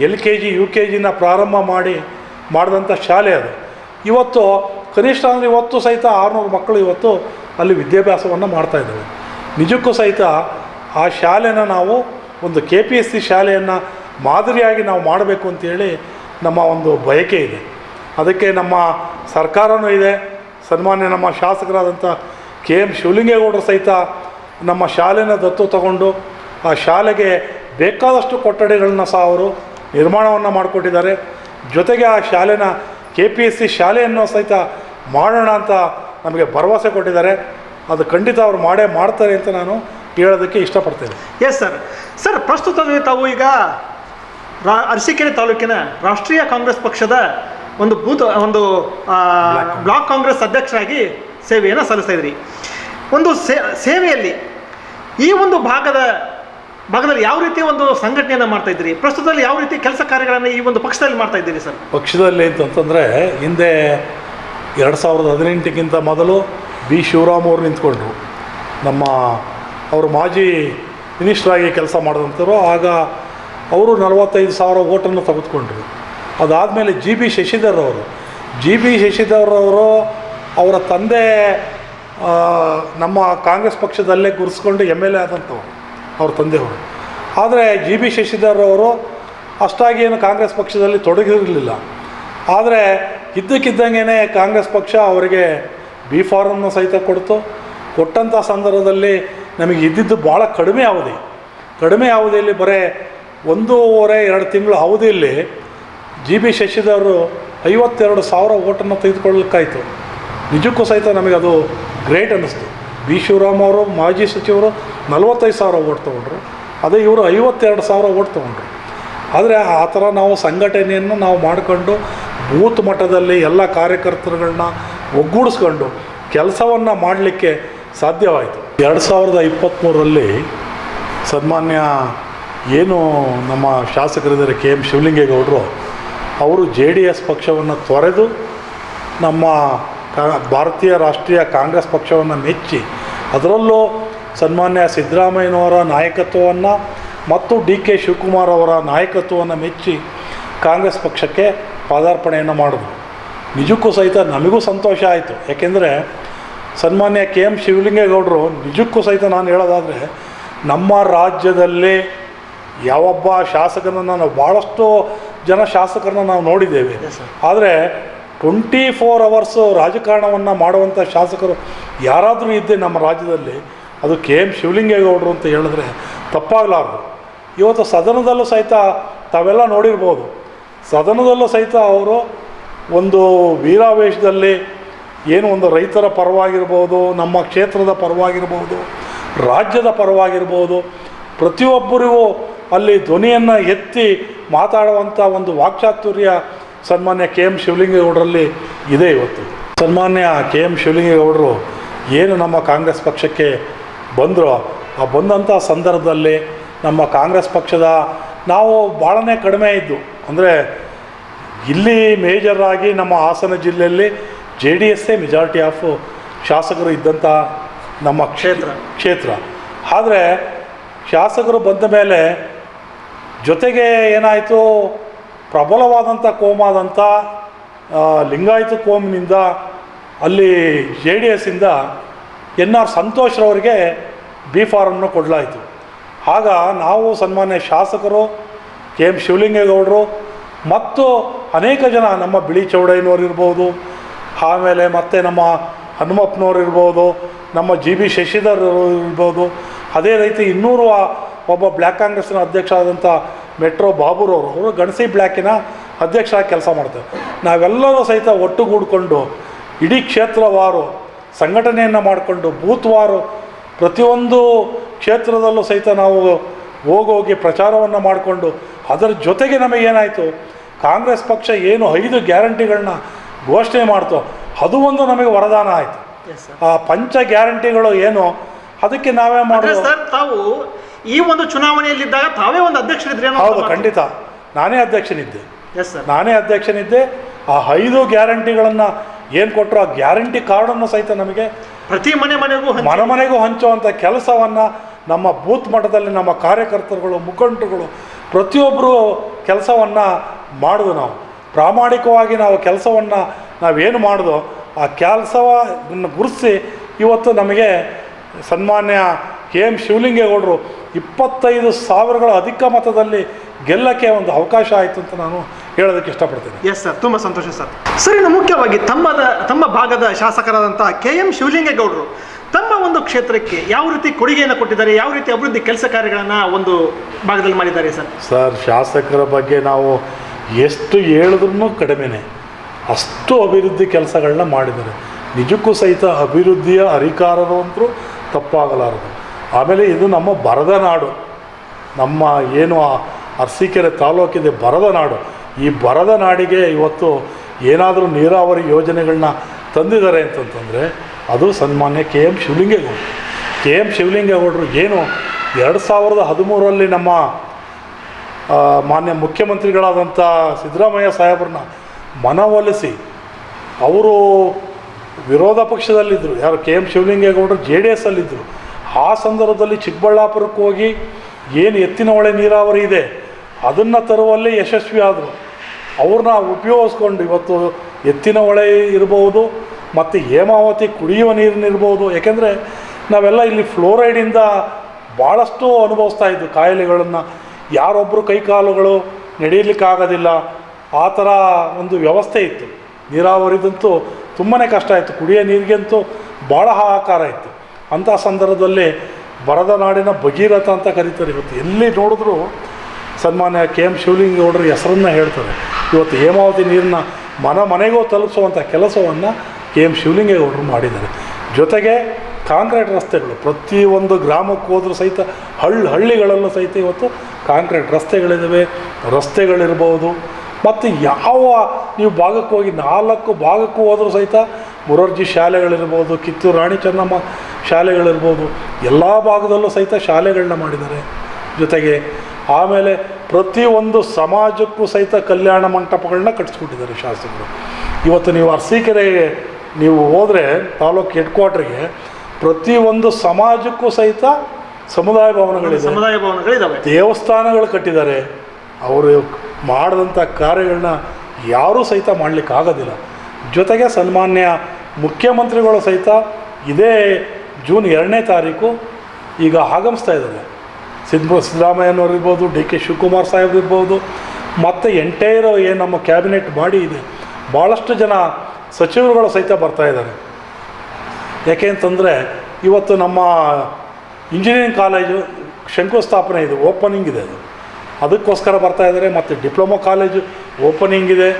L K G, U K ಜಿನ ಪ್ರಾರಂಭ ಮಾಡಿ ಮಾಡಿದಂಥ ಶಾಲೆ ಅದು. ಇವತ್ತು ಕನಿಷ್ಠ ಅಂದರೆ ಇವತ್ತು ಸಹಿತ ಆರುನೂರು ಮಕ್ಕಳು ಇವತ್ತು ಅಲ್ಲಿ ವಿದ್ಯಾಭ್ಯಾಸವನ್ನು ಮಾಡ್ತಾಯಿದ್ದಾವೆ ನಿಜಕ್ಕೂ ಸಹಿತ ಆ ಶಾಲೆನ ನಾವು ಒಂದು ಕೆ ಪಿ ಎಸ್ ಸಿ ಶಾಲೆಯನ್ನು ಮಾದರಿಯಾಗಿ ನಾವು ಮಾಡಬೇಕು ಅಂತೇಳಿ ನಮ್ಮ ಒಂದು ಬಯಕೆ ಇದೆ. ಅದಕ್ಕೆ ನಮ್ಮ ಸರ್ಕಾರವೂ ಇದೆ. ಸನ್ಮಾನ್ಯ ನಮ್ಮ ಶಾಸಕರಾದಂಥ ಕೆ ಎಂ ಶಿವಲಿಂಗೇಗೌಡರು ಸಹಿತ ನಮ್ಮ ಶಾಲೆನ ದತ್ತು ತಗೊಂಡು ಆ ಶಾಲೆಗೆ ಬೇಕಾದಷ್ಟು ಕೊಠಡಿಗಳನ್ನ ಸಹ ಅವರು ನಿರ್ಮಾಣವನ್ನು ಮಾಡಿಕೊಟ್ಟಿದ್ದಾರೆ. ಜೊತೆಗೆ ಆ ಶಾಲೆನ ಕೆ ಪಿ ಎಸ್ ಸಿ ಶಾಲೆಯನ್ನು ಸಹಿತ ಮಾಡೋಣ ಅಂತ ನಮಗೆ ಭರವಸೆ ಕೊಟ್ಟಿದ್ದಾರೆ. ಅದು ಖಂಡಿತ ಅವರು ಮಾಡೇ ಮಾಡ್ತಾರೆ ಅಂತ ನಾನು ಹೇಳೋದಕ್ಕೆ ಇಷ್ಟಪಡ್ತೇನೆ. ಎಸ್ ಸರ್ ಸರ್ ಪ್ರಸ್ತುತದಲ್ಲಿ ತಾವು ಈಗ ರಾ ಅರಸೀಕೆರೆ ತಾಲೂಕಿನ ರಾಷ್ಟ್ರೀಯ ಕಾಂಗ್ರೆಸ್ ಪಕ್ಷದ ಒಂದು ಬೂತ್ ಒಂದು ಬ್ಲಾಕ್ ಕಾಂಗ್ರೆಸ್ ಅಧ್ಯಕ್ಷರಾಗಿ ಸೇವೆಯನ್ನು ಸಲ್ಲಿಸ್ತಾ ಇದ್ರಿ. ಒಂದು ಸೇವೆಯಲ್ಲಿ ಈ ಒಂದು ಭಾಗದ ಭಾಗದಲ್ಲಿ ಯಾವ ರೀತಿ ಒಂದು ಸಂಘಟನೆಯನ್ನು ಮಾಡ್ತಾ ಇದ್ದೀರಿ ಪ್ರಸ್ತುತದಲ್ಲಿ ಯಾವ ರೀತಿ ಕೆಲಸ ಕಾರ್ಯಗಳನ್ನು ಈ ಒಂದು ಪಕ್ಷದಲ್ಲಿ ಮಾಡ್ತಾ ಇದ್ದೀರಿ ಸರ್ ಪಕ್ಷದಲ್ಲಿ ಅಂತಂತಂದರೆ ಹಿಂದೆ ಎರಡು ಸಾವಿರದ ಹದಿನೆಂಟಕ್ಕಿಂತ ಮೊದಲು ಬಿ. ಶಿವರಾಮ್ ಅವರು ನಿಂತ್ಕೊಂಡ್ರು. ನಮ್ಮ ಅವರು ಮಾಜಿ ಮಿನಿಸ್ಟ್ರಾಗಿ ಕೆಲಸ ಮಾಡಿದಂಥವ್ರು. ಆಗ ಅವರು ನಲವತ್ತೈದು ಸಾವಿರ ಓಟನ್ನು ತೆಗೆದುಕೊಂಡ್ರು. ಅದಾದಮೇಲೆ ಜಿ. ಬಿ. ಶಶಿಧರ್ ಅವರು. ಜಿ. ಬಿ. ಶಶಿಧರ್ ಅವರು ಅವರ ತಂದೆ ನಮ್ಮ ಕಾಂಗ್ರೆಸ್ ಪಕ್ಷದಲ್ಲೇ ಗುರುಸ್ಕೊಂಡು ಎಂ ಎಲ್ ಎ ಆದಂಥವ್ರು, ಅವ್ರ ತಂದೆಯವರು. ಆದರೆ ಜಿ. ಬಿ. ಶಶಿಧರ್ ಅವರು ಅಷ್ಟಾಗಿ ಏನು ಕಾಂಗ್ರೆಸ್ ಪಕ್ಷದಲ್ಲಿ ತೊಡಗಿರಲಿಲ್ಲ. ಆದರೆ ಇದ್ದಕ್ಕಿದ್ದಂಗೆ ಕಾಂಗ್ರೆಸ್ ಪಕ್ಷ ಅವರಿಗೆ ಬಿ ಫಾರಮ್ನ ಸಹಿತ ಕೊಡ್ತು. ಕೊಟ್ಟಂಥ ಸಂದರ್ಭದಲ್ಲಿ ನಮಗೆ ಇದ್ದಿದ್ದು ಭಾಳ ಕಡಿಮೆ ಅವಧಿ. ಕಡಿಮೆ ಅವಧಿಯಲ್ಲಿ ಬರೀ ಒಂದೂವರೆ, ಎರಡು ತಿಂಗಳು ಅವಧಿಯಲ್ಲಿ ಜಿ ಬಿ ಶಶಿಧರು ಐವತ್ತೆರಡು ಸಾವಿರ ಓಟನ್ನು ತೆಗೆದುಕೊಳ್ಳಲಿಕ್ಕಾಯಿತು ನಿಜಕ್ಕೂ ಸಹಿತ ನಮಗೆ ಅದು ಗ್ರೇಟ್ ಅನ್ನಿಸ್ತು. ಬಿ ಶಿವರಾಮ್ ಅವರು, ಮಾಜಿ ಸಚಿವರು ನಲವತ್ತೈದು ಸಾವಿರ ಓಟ್ ತೊಗೊಂಡ್ರು. ಅದೇ ಇವರು ಐವತ್ತೆರಡು ಸಾವಿರ ಓಟ್ ತೊಗೊಂಡ್ರು. ಆದರೆ ಆ ಥರ ನಾವು ಸಂಘಟನೆಯನ್ನು ನಾವು ಮಾಡಿಕೊಂಡು ಬೂತ್ ಮಟ್ಟದಲ್ಲಿ ಎಲ್ಲ ಕಾರ್ಯಕರ್ತರುಗಳನ್ನ ಒಗ್ಗೂಡಿಸ್ಕೊಂಡು ಕೆಲಸವನ್ನು ಮಾಡಲಿಕ್ಕೆ ಸಾಧ್ಯವಾಯಿತು. ಎರಡು ಸಾವಿರದ ಇಪ್ಪತ್ತ್ಮೂರರಲ್ಲಿ ಸನ್ಮಾನ್ಯ ಏನು ನಮ್ಮ ಶಾಸಕರಿದ್ದಾರೆ ಕೆ ಎಂ ಶಿವಲಿಂಗೇಗೌಡರು, ಅವರು ಜೆ ಡಿ ಎಸ್ ಪಕ್ಷವನ್ನು ತೊರೆದು ನಮ್ಮ ಭಾರತೀಯ ರಾಷ್ಟ್ರೀಯ ಕಾಂಗ್ರೆಸ್ ಪಕ್ಷವನ್ನು ಮೆಚ್ಚಿ, ಅದರಲ್ಲೂ ಸನ್ಮಾನ್ಯ ಸಿದ್ದರಾಮಯ್ಯನವರ ನಾಯಕತ್ವವನ್ನು ಮತ್ತು ಡಿ ಕೆ ಶಿವಕುಮಾರ್ ಅವರ ನಾಯಕತ್ವವನ್ನು ಮೆಚ್ಚಿ ಕಾಂಗ್ರೆಸ್ ಪಕ್ಷಕ್ಕೆ ಪಾದಾರ್ಪಣೆಯನ್ನು ಮಾಡಿದ್ರು ನಿಜಕ್ಕೂ ಸಹಿತ ನಮಗೂ ಸಂತೋಷ ಆಯಿತು. ಯಾಕೆಂದರೆ ಸನ್ಮಾನ್ಯ ಕೆ ಎಂ ಶಿವಲಿಂಗೇಗೌಡರು ನಿಜಕ್ಕೂ ಸಹಿತ ನಾನು ಹೇಳೋದಾದರೆ ನಮ್ಮ ರಾಜ್ಯದಲ್ಲಿ ಯಾವೊಬ್ಬ ಶಾಸಕನನ್ನು ನಾವು ಭಾಳಷ್ಟು ಜನ ಶಾಸಕರನ್ನ ನಾವು ನೋಡಿದ್ದೇವೆ. ಆದರೆ ಟ್ವೆಂಟಿ ಫೋರ್ ಅವರ್ಸು ರಾಜಕಾರಣವನ್ನು ಮಾಡುವಂಥ ಶಾಸಕರು ಯಾರಾದರೂ ಇದ್ದೆ ನಮ್ಮ ರಾಜ್ಯದಲ್ಲಿ ಅದು ಕೆ ಎಂ ಶಿವಲಿಂಗೇಗೌಡರು ಅಂತ ಹೇಳಿದ್ರೆ ತಪ್ಪಾಗಲಾರ್ದು. ಇವತ್ತು ಸದನದಲ್ಲೂ ಸಹಿತ ತಾವೆಲ್ಲ ನೋಡಿರ್ಬೋದು. ಸದನದಲ್ಲೂ ಸಹಿತ ಅವರು ಒಂದು ವೀರಾವೇಶದಲ್ಲಿ ಏನು ಒಂದು ರೈತರ ಪರವಾಗಿರ್ಬೋದು, ನಮ್ಮ ಕ್ಷೇತ್ರದ ಪರವಾಗಿರ್ಬೋದು, ರಾಜ್ಯದ ಪರವಾಗಿರ್ಬೋದು, ಪ್ರತಿಯೊಬ್ಬರಿಗೂ ಅಲ್ಲಿ ಧ್ವನಿಯನ್ನು ಎತ್ತಿ ಮಾತಾಡುವಂಥ ಒಂದು ವಾಕ್ಚಾತುರ್ಯ ಸನ್ಮಾನ್ಯ ಕೆ ಎಂ ಶಿವಲಿಂಗೇಗೌಡರಲ್ಲಿ ಇದೆ ಇವತ್ತು. ಸನ್ಮಾನ್ಯ ಕೆ ಎಂ ಶಿವಲಿಂಗೇಗೌಡರು ಏನು ನಮ್ಮ ಕಾಂಗ್ರೆಸ್ ಪಕ್ಷಕ್ಕೆ ಬಂದರೋ, ಆ ಬಂದಂಥ ಸಂದರ್ಭದಲ್ಲಿ ನಮ್ಮ ಕಾಂಗ್ರೆಸ್ ಪಕ್ಷದ ನಾವು ಭಾಳನೇ ಕಡಿಮೆ ಇದ್ದು. ಅಂದರೆ ಇಲ್ಲಿ ಮೇಜರ್ ಆಗಿ ನಮ್ಮ ಹಾಸನ ಜಿಲ್ಲೆಯಲ್ಲಿ ಜೆ ಡಿ ಎಸ್ಸೇ ಮೆಜಾರಿಟಿ ಆಫ್ ಶಾಸಕರು ಇದ್ದಂಥ ನಮ್ಮ ಕ್ಷೇತ್ರ. ಕ್ಷೇತ್ರ. ಆದರೆ ಶಾಸಕರು ಬಂದ ಮೇಲೆ ಜೊತೆಗೆ ಏನಾಯಿತು? ಪ್ರಬಲವಾದಂಥ ಕೋಮಾದಂಥ ಲಿಂಗಾಯತ ಕೋಮಿನಿಂದ ಅಲ್ಲಿ ಜೆ ಡಿ ಎಸ್ಸಿಂದ ಎನ್ ಆರ್ ಸಂತೋಷ್ರವರಿಗೆ ಬಿ ಫಾರಮ್ನ ಕೊಡಲಾಯಿತು. ಆಗ ನಾವು ಸನ್ಮಾನ್ಯ ಶಾಸಕರು ಕೆ ಎಂ ಶಿವಲಿಂಗೇಗೌಡರು ಮತ್ತು ಅನೇಕ ಜನ ನಮ್ಮ ಬಿಳಿ ಚೌಡಯ್ಯನವ್ರು ಇರ್ಬೋದು, ಆಮೇಲೆ ಮತ್ತೆ ನಮ್ಮ ಹನುಮಪ್ಪನವ್ರು ಇರ್ಬೋದು, ನಮ್ಮ ಜಿ ಬಿ ಶಶಿಧರ್ ಇರ್ಬೋದು. ಅದೇ ರೀತಿ ಇನ್ನೂರು ಒಬ್ಬ ಬ್ಲ್ಯಾಕ್ ಕಾಂಗ್ರೆಸ್ನ ಅಧ್ಯಕ್ಷ ಆದಂಥ ಮೆಟ್ರೋ ಬಾಬುರವರು, ಅವರು ಗಣಸಿ ಬ್ಲ್ಯಾಕಿನ ಅಧ್ಯಕ್ಷರಾಗಿ ಕೆಲಸ ಮಾಡ್ತೇವೆ ನಾವೆಲ್ಲರೂ ಸಹಿತ ಒಟ್ಟುಗೂಡಿಕೊಂಡು ಇಡೀ ಕ್ಷೇತ್ರವಾರು ಸಂಘಟನೆಯನ್ನು ಮಾಡಿಕೊಂಡು ಬೂತ್ವಾರು ಪ್ರತಿಯೊಂದು ಕ್ಷೇತ್ರದಲ್ಲೂ ಸಹಿತ ನಾವು ಹೋಗೋಗಿ ಪ್ರಚಾರವನ್ನು ಮಾಡಿಕೊಂಡು ಅದರ ಜೊತೆಗೆ ನಮಗೇನಾಯಿತು? ಕಾಂಗ್ರೆಸ್ ಪಕ್ಷ ಏನು ಐದು ಗ್ಯಾರಂಟಿಗಳನ್ನ ಘೋಷಣೆ ಮಾಡ್ತೋ ಅದು ಒಂದು ನಮಗೆ ವರದಾನ ಆಯಿತು. ಆ ಪಂಚ ಗ್ಯಾರಂಟಿಗಳು ಏನು? ಅದಕ್ಕೆ ನಾವೇ ಮಾಡೋದು? ಸರ್ ತಾವು ಈ ಒಂದು ಚುನಾವಣೆಯಲ್ಲಿದ್ದಾಗ ತಾವೇ ಒಂದು ಅಧ್ಯಕ್ಷರಿದ್ರೆ ಹೌದು ಖಂಡಿತ. ನಾನೇ ಅಧ್ಯಕ್ಷನಿದ್ದೆ. ನಾನೇ ಅಧ್ಯಕ್ಷನಿದ್ದೆ. ಆ ಐದು ಗ್ಯಾರಂಟಿಗಳನ್ನು ಏನು ಕೊಟ್ಟರು ಆ ಗ್ಯಾರಂಟಿ ಕಾರ್ಡನ್ನು ಸಹಿತ ನಮಗೆ ಪ್ರತಿ ಮನೆ ಮನೆಗೂ ಮನೆ ಮನೆಗೂ ಹಂಚುವಂಥ ಕೆಲಸವನ್ನು ನಮ್ಮ ಬೂತ್ ಮಟ್ಟದಲ್ಲಿ ನಮ್ಮ ಕಾರ್ಯಕರ್ತರುಗಳು, ಮುಖಂಡರುಗಳು, ಪ್ರತಿಯೊಬ್ಬರು ಕೆಲಸವನ್ನು ಮಾಡೋದು ನಾವು. ಪ್ರಾಮಾಣಿಕವಾಗಿ ನಾವು ಕೆಲಸವನ್ನು ನಾವೇನು ಮಾಡಿದೋ ಆ ಕೆಲಸವನ್ನು ಗುರುತಿಸಿ ಇವತ್ತು ನಮಗೆ ಸನ್ಮಾನ್ಯ ಕೆ ಎಂ ಶಿವಲಿಂಗೇಗೌಡರು ಇಪ್ಪತ್ತೈದು ಸಾವಿರಗಳ ಅಧಿಕ ಮತದಲ್ಲಿ ಗೆಲ್ಲಕ್ಕೆ ಒಂದು ಅವಕಾಶ ಆಯಿತು ಅಂತ ನಾನು ಹೇಳೋದಕ್ಕೆ ಇಷ್ಟಪಡ್ತೀನಿ. ಎಸ್ ಸರ್ ತುಂಬ ಸಂತೋಷ ಸರ್ ಸರ್ ಇನ್ನು ಮುಖ್ಯವಾಗಿ ತಮ್ಮದ ತಮ್ಮ ಭಾಗದ ಶಾಸಕರಾದಂತಹ ಕೆ ಎಂ ಶಿವಲಿಂಗೇಗೌಡರು ತಮ್ಮ ಒಂದು ಕ್ಷೇತ್ರಕ್ಕೆ ಯಾವ ರೀತಿ ಕೊಡುಗೆಯನ್ನು ಕೊಟ್ಟಿದ್ದಾರೆ ಯಾವ ರೀತಿ ಅಭಿವೃದ್ಧಿ ಕೆಲಸ ಕಾರ್ಯಗಳನ್ನು ಒಂದು ಭಾಗದಲ್ಲಿ ಮಾಡಿದ್ದಾರೆ ಸರ್ ಸರ್ ಶಾಸಕರ ಬಗ್ಗೆ ನಾವು ಎಷ್ಟು ಹೇಳಿದ್ರೂ ಕಡಿಮೆನೆ. ಅಷ್ಟು ಅಭಿವೃದ್ಧಿ ಕೆಲಸಗಳನ್ನ ಮಾಡಿದ್ದಾರೆ. ನಿಜಕ್ಕೂ ಸಹಿತ ಅಭಿವೃದ್ಧಿಯ ಅಧಿಕಾರರು ಅಂತರೂ ತಪ್ಪಾಗಲಾರದು. ಆಮೇಲೆ ಇದು ನಮ್ಮ ಬರದ ನಾಡು. ನಮ್ಮ ಏನು ಆ ಅರಸೀಕೆರೆ ತಾಲೂಕಿದೆ ಬರದ ನಾಡು. ಈ ಬರದ ನಾಡಿಗೆ ಇವತ್ತು ಏನಾದರೂ ನೀರಾವರಿ ಯೋಜನೆಗಳನ್ನ ತಂದಿದ್ದಾರೆ ಅಂತಂತಂದರೆ ಅದು ಸನ್ಮಾನ್ಯ ಕೆ ಎಂ ಶಿವಲಿಂಗೇಗೌಡರು. ಕೆ ಎಂ ಶಿವಲಿಂಗೇಗೌಡರು ಏನು ಎರಡು ಸಾವಿರದ ಹದಿಮೂರರಲ್ಲಿ ನಮ್ಮ ಮಾನ್ಯ ಮುಖ್ಯಮಂತ್ರಿಗಳಾದಂಥ ಸಿದ್ದರಾಮಯ್ಯ ಸಾಹೇಬ್ರನ್ನ ಮನವೊಲಿಸಿ ಅವರು ವಿರೋಧ ಪಕ್ಷದಲ್ಲಿದ್ದರು. ಯಾರು ಕೆ ಎಂ ಶಿವಲಿಂಗೇಗೌಡರು ಜೆ ಡಿ ಎಸ್ಸಲ್ಲಿದ್ದರು. ಆ ಸಂದರ್ಭದಲ್ಲಿ ಚಿಕ್ಕಬಳ್ಳಾಪುರಕ್ಕೆ ಹೋಗಿ ಏನು ಎತ್ತಿನ ಹೊಳೆ ನೀರಾವರಿ ಇದೆ? ಅದನ್ನು ತರುವಲ್ಲಿ ಯಶಸ್ವಿ ಆದರು ಅವ್ರನ್ನ ಉಪಯೋಗಿಸ್ಕೊಂಡು ಇವತ್ತು ಎತ್ತಿನ ಹೊಳೆ ಇರ್ಬೋದು, ಮತ್ತು ಹೇಮಾವತಿ ಕುಡಿಯುವ ನೀರಿನಿರ್ಬೋದು ಯಾಕೆಂದರೆ ನಾವೆಲ್ಲ ಇಲ್ಲಿ ಫ್ಲೋರೈಡಿಂದ ಭಾಳಷ್ಟು ಅನುಭವಿಸ್ತಾ ಇದ್ವು ಕಾಯಿಲೆಗಳನ್ನು. ಯಾರೊಬ್ಬರು ಕೈಕಾಲುಗಳು ನಡೀಲಿಕ್ಕಾಗೋದಿಲ್ಲ. ಆ ಥರ ಒಂದು ವ್ಯವಸ್ಥೆ ಇತ್ತು. ನೀರಾವರಿದಂತೂ ತುಂಬಾ ಕಷ್ಟ ಆಯಿತು. ಕುಡಿಯೋ ನೀರಿಗಂತೂ ಭಾಳ ಹಾಹಾಕಾರ ಇತ್ತು. ಅಂಥ ಸಂದರ್ಭದಲ್ಲಿ ಬರದ ನಾಡಿನ ಭಗೀರಥ ಅಂತ ಕರೀತಾರೆ. ಇವತ್ತು ಎಲ್ಲಿ ನೋಡಿದ್ರು ಸನ್ಮಾನ್ಯ ಕೆ ಎಂ ಶಿವಲಿಂಗೇಗೌಡರ ಹೆಸರನ್ನು ಹೇಳ್ತಾರೆ ಇವತ್ತು ಹೇಮಾವತಿ ನೀರನ್ನ ಮನ ಮನೆಗೂ ತಲುಪಿಸುವಂಥ ಕೆಲಸವನ್ನು ಕೆ ಎಂ ಶಿವಲಿಂಗೇಗೌಡರು ಮಾಡಿದ್ದಾರೆ. ಜೊತೆಗೆ ಕಾಂಕ್ರೀಟ್ ರಸ್ತೆಗಳು ಪ್ರತಿಯೊಂದು ಗ್ರಾಮಕ್ಕೆ ಹೋದರೂ ಸಹಿತ ಹಳ್ಳಿ ಹಳ್ಳಿಗಳಲ್ಲೂ ಸಹಿತ ಇವತ್ತು ಕಾಂಕ್ರೀಟ್ ರಸ್ತೆಗಳಿದ್ದಾವೆ ರಸ್ತೆಗಳಿರ್ಬೋದು. ಮತ್ತು ಯಾವ ನೀವು ಭಾಗಕ್ಕೆ ಹೋಗಿ ನಾಲ್ಕು ಭಾಗಕ್ಕೂ ಹೋದರೂ ಸಹಿತ ಮುರರ್ಜಿ ಶಾಲೆಗಳಿರ್ಬೋದು, ಕಿತ್ತೂರು ರಾಣಿ ಚೆನ್ನಮ್ಮ ಶಾಲೆಗಳಿರ್ಬೋದು, ಎಲ್ಲ ಭಾಗದಲ್ಲೂ ಸಹಿತ ಶಾಲೆಗಳನ್ನ ಮಾಡಿದ್ದಾರೆ. ಜೊತೆಗೆ ಆಮೇಲೆ ಪ್ರತಿಯೊಂದು ಸಮಾಜಕ್ಕೂ ಸಹಿತ ಕಲ್ಯಾಣ ಮಂಟಪಗಳನ್ನ ಕಟ್ಟಿಸ್ಕೊಟ್ಟಿದ್ದಾರೆ ಶಾಸಕರು. ಇವತ್ತು ನೀವು ಅರಸೀಕೆರೆ ನೀವು ಹೋದರೆ ತಾಲೂಕು ಹೆಡ್ ಕ್ವಾರ್ಟ್ರಿಗೆ ಪ್ರತಿಯೊಂದು ಸಮಾಜಕ್ಕೂ ಸಹಿತ ಸಮುದಾಯ ಭವನಗಳಿದೆ. ಸಮುದಾಯ ಭವನಗಳಿದ್ದಾವೆ ದೇವಸ್ಥಾನಗಳು ಕಟ್ಟಿದ್ದಾರೆ. ಅವರು ಮಾಡಿದಂಥ ಕಾರ್ಯಗಳನ್ನ ಯಾರೂ ಸಹಿತ ಮಾಡಲಿಕ್ಕೆ ಆಗೋದಿಲ್ಲ. ಜೊತೆಗೆ ಸನ್ಮಾನ್ಯ ಮುಖ್ಯಮಂತ್ರಿಗಳು ಸಹಿತ ಇದೇ ಜೂನ್ ಎರಡನೇ ತಾರೀಕು ಈಗ ಆಗಮಿಸ್ತಾ ಇದ್ದಾರೆ. ಸಿದ್ದ ಸಿದ್ದರಾಮಯ್ಯನವ್ರು ಇರ್ಬೋದು ಡಿ ಕೆ ಶಿವಕುಮಾರ್ ಸಾಹೇಬ್ ಇರ್ಬೋದು ಮತ್ತು ಎಂಟೈರ್ ಏನು ನಮ್ಮ ಕ್ಯಾಬಿನೆಟ್ ಬಾಡಿ ಇದೆ. ಭಾಳಷ್ಟು ಜನ ಸಚಿವರುಗಳು ಸಹಿತ ಬರ್ತಾ ಇದ್ದಾರೆ. ಯಾಕೆ ಅಂತಂದರೆ ಇವತ್ತು ನಮ್ಮ ಇಂಜಿನಿಯರಿಂಗ್ ಕಾಲೇಜು ಶಂಕುಸ್ಥಾಪನೆ ಇದೆ, ಓಪನಿಂಗ್ ಇದೆ ಅದು. ಅದಕ್ಕೋಸ್ಕರ ಬರ್ತಾ ಇದ್ದಾರೆ, ಮತ್ತು ಡಿಪ್ಲೊಮೊ ಕಾಲೇಜು ಓಪನಿಂಗ್ ಇದೆ,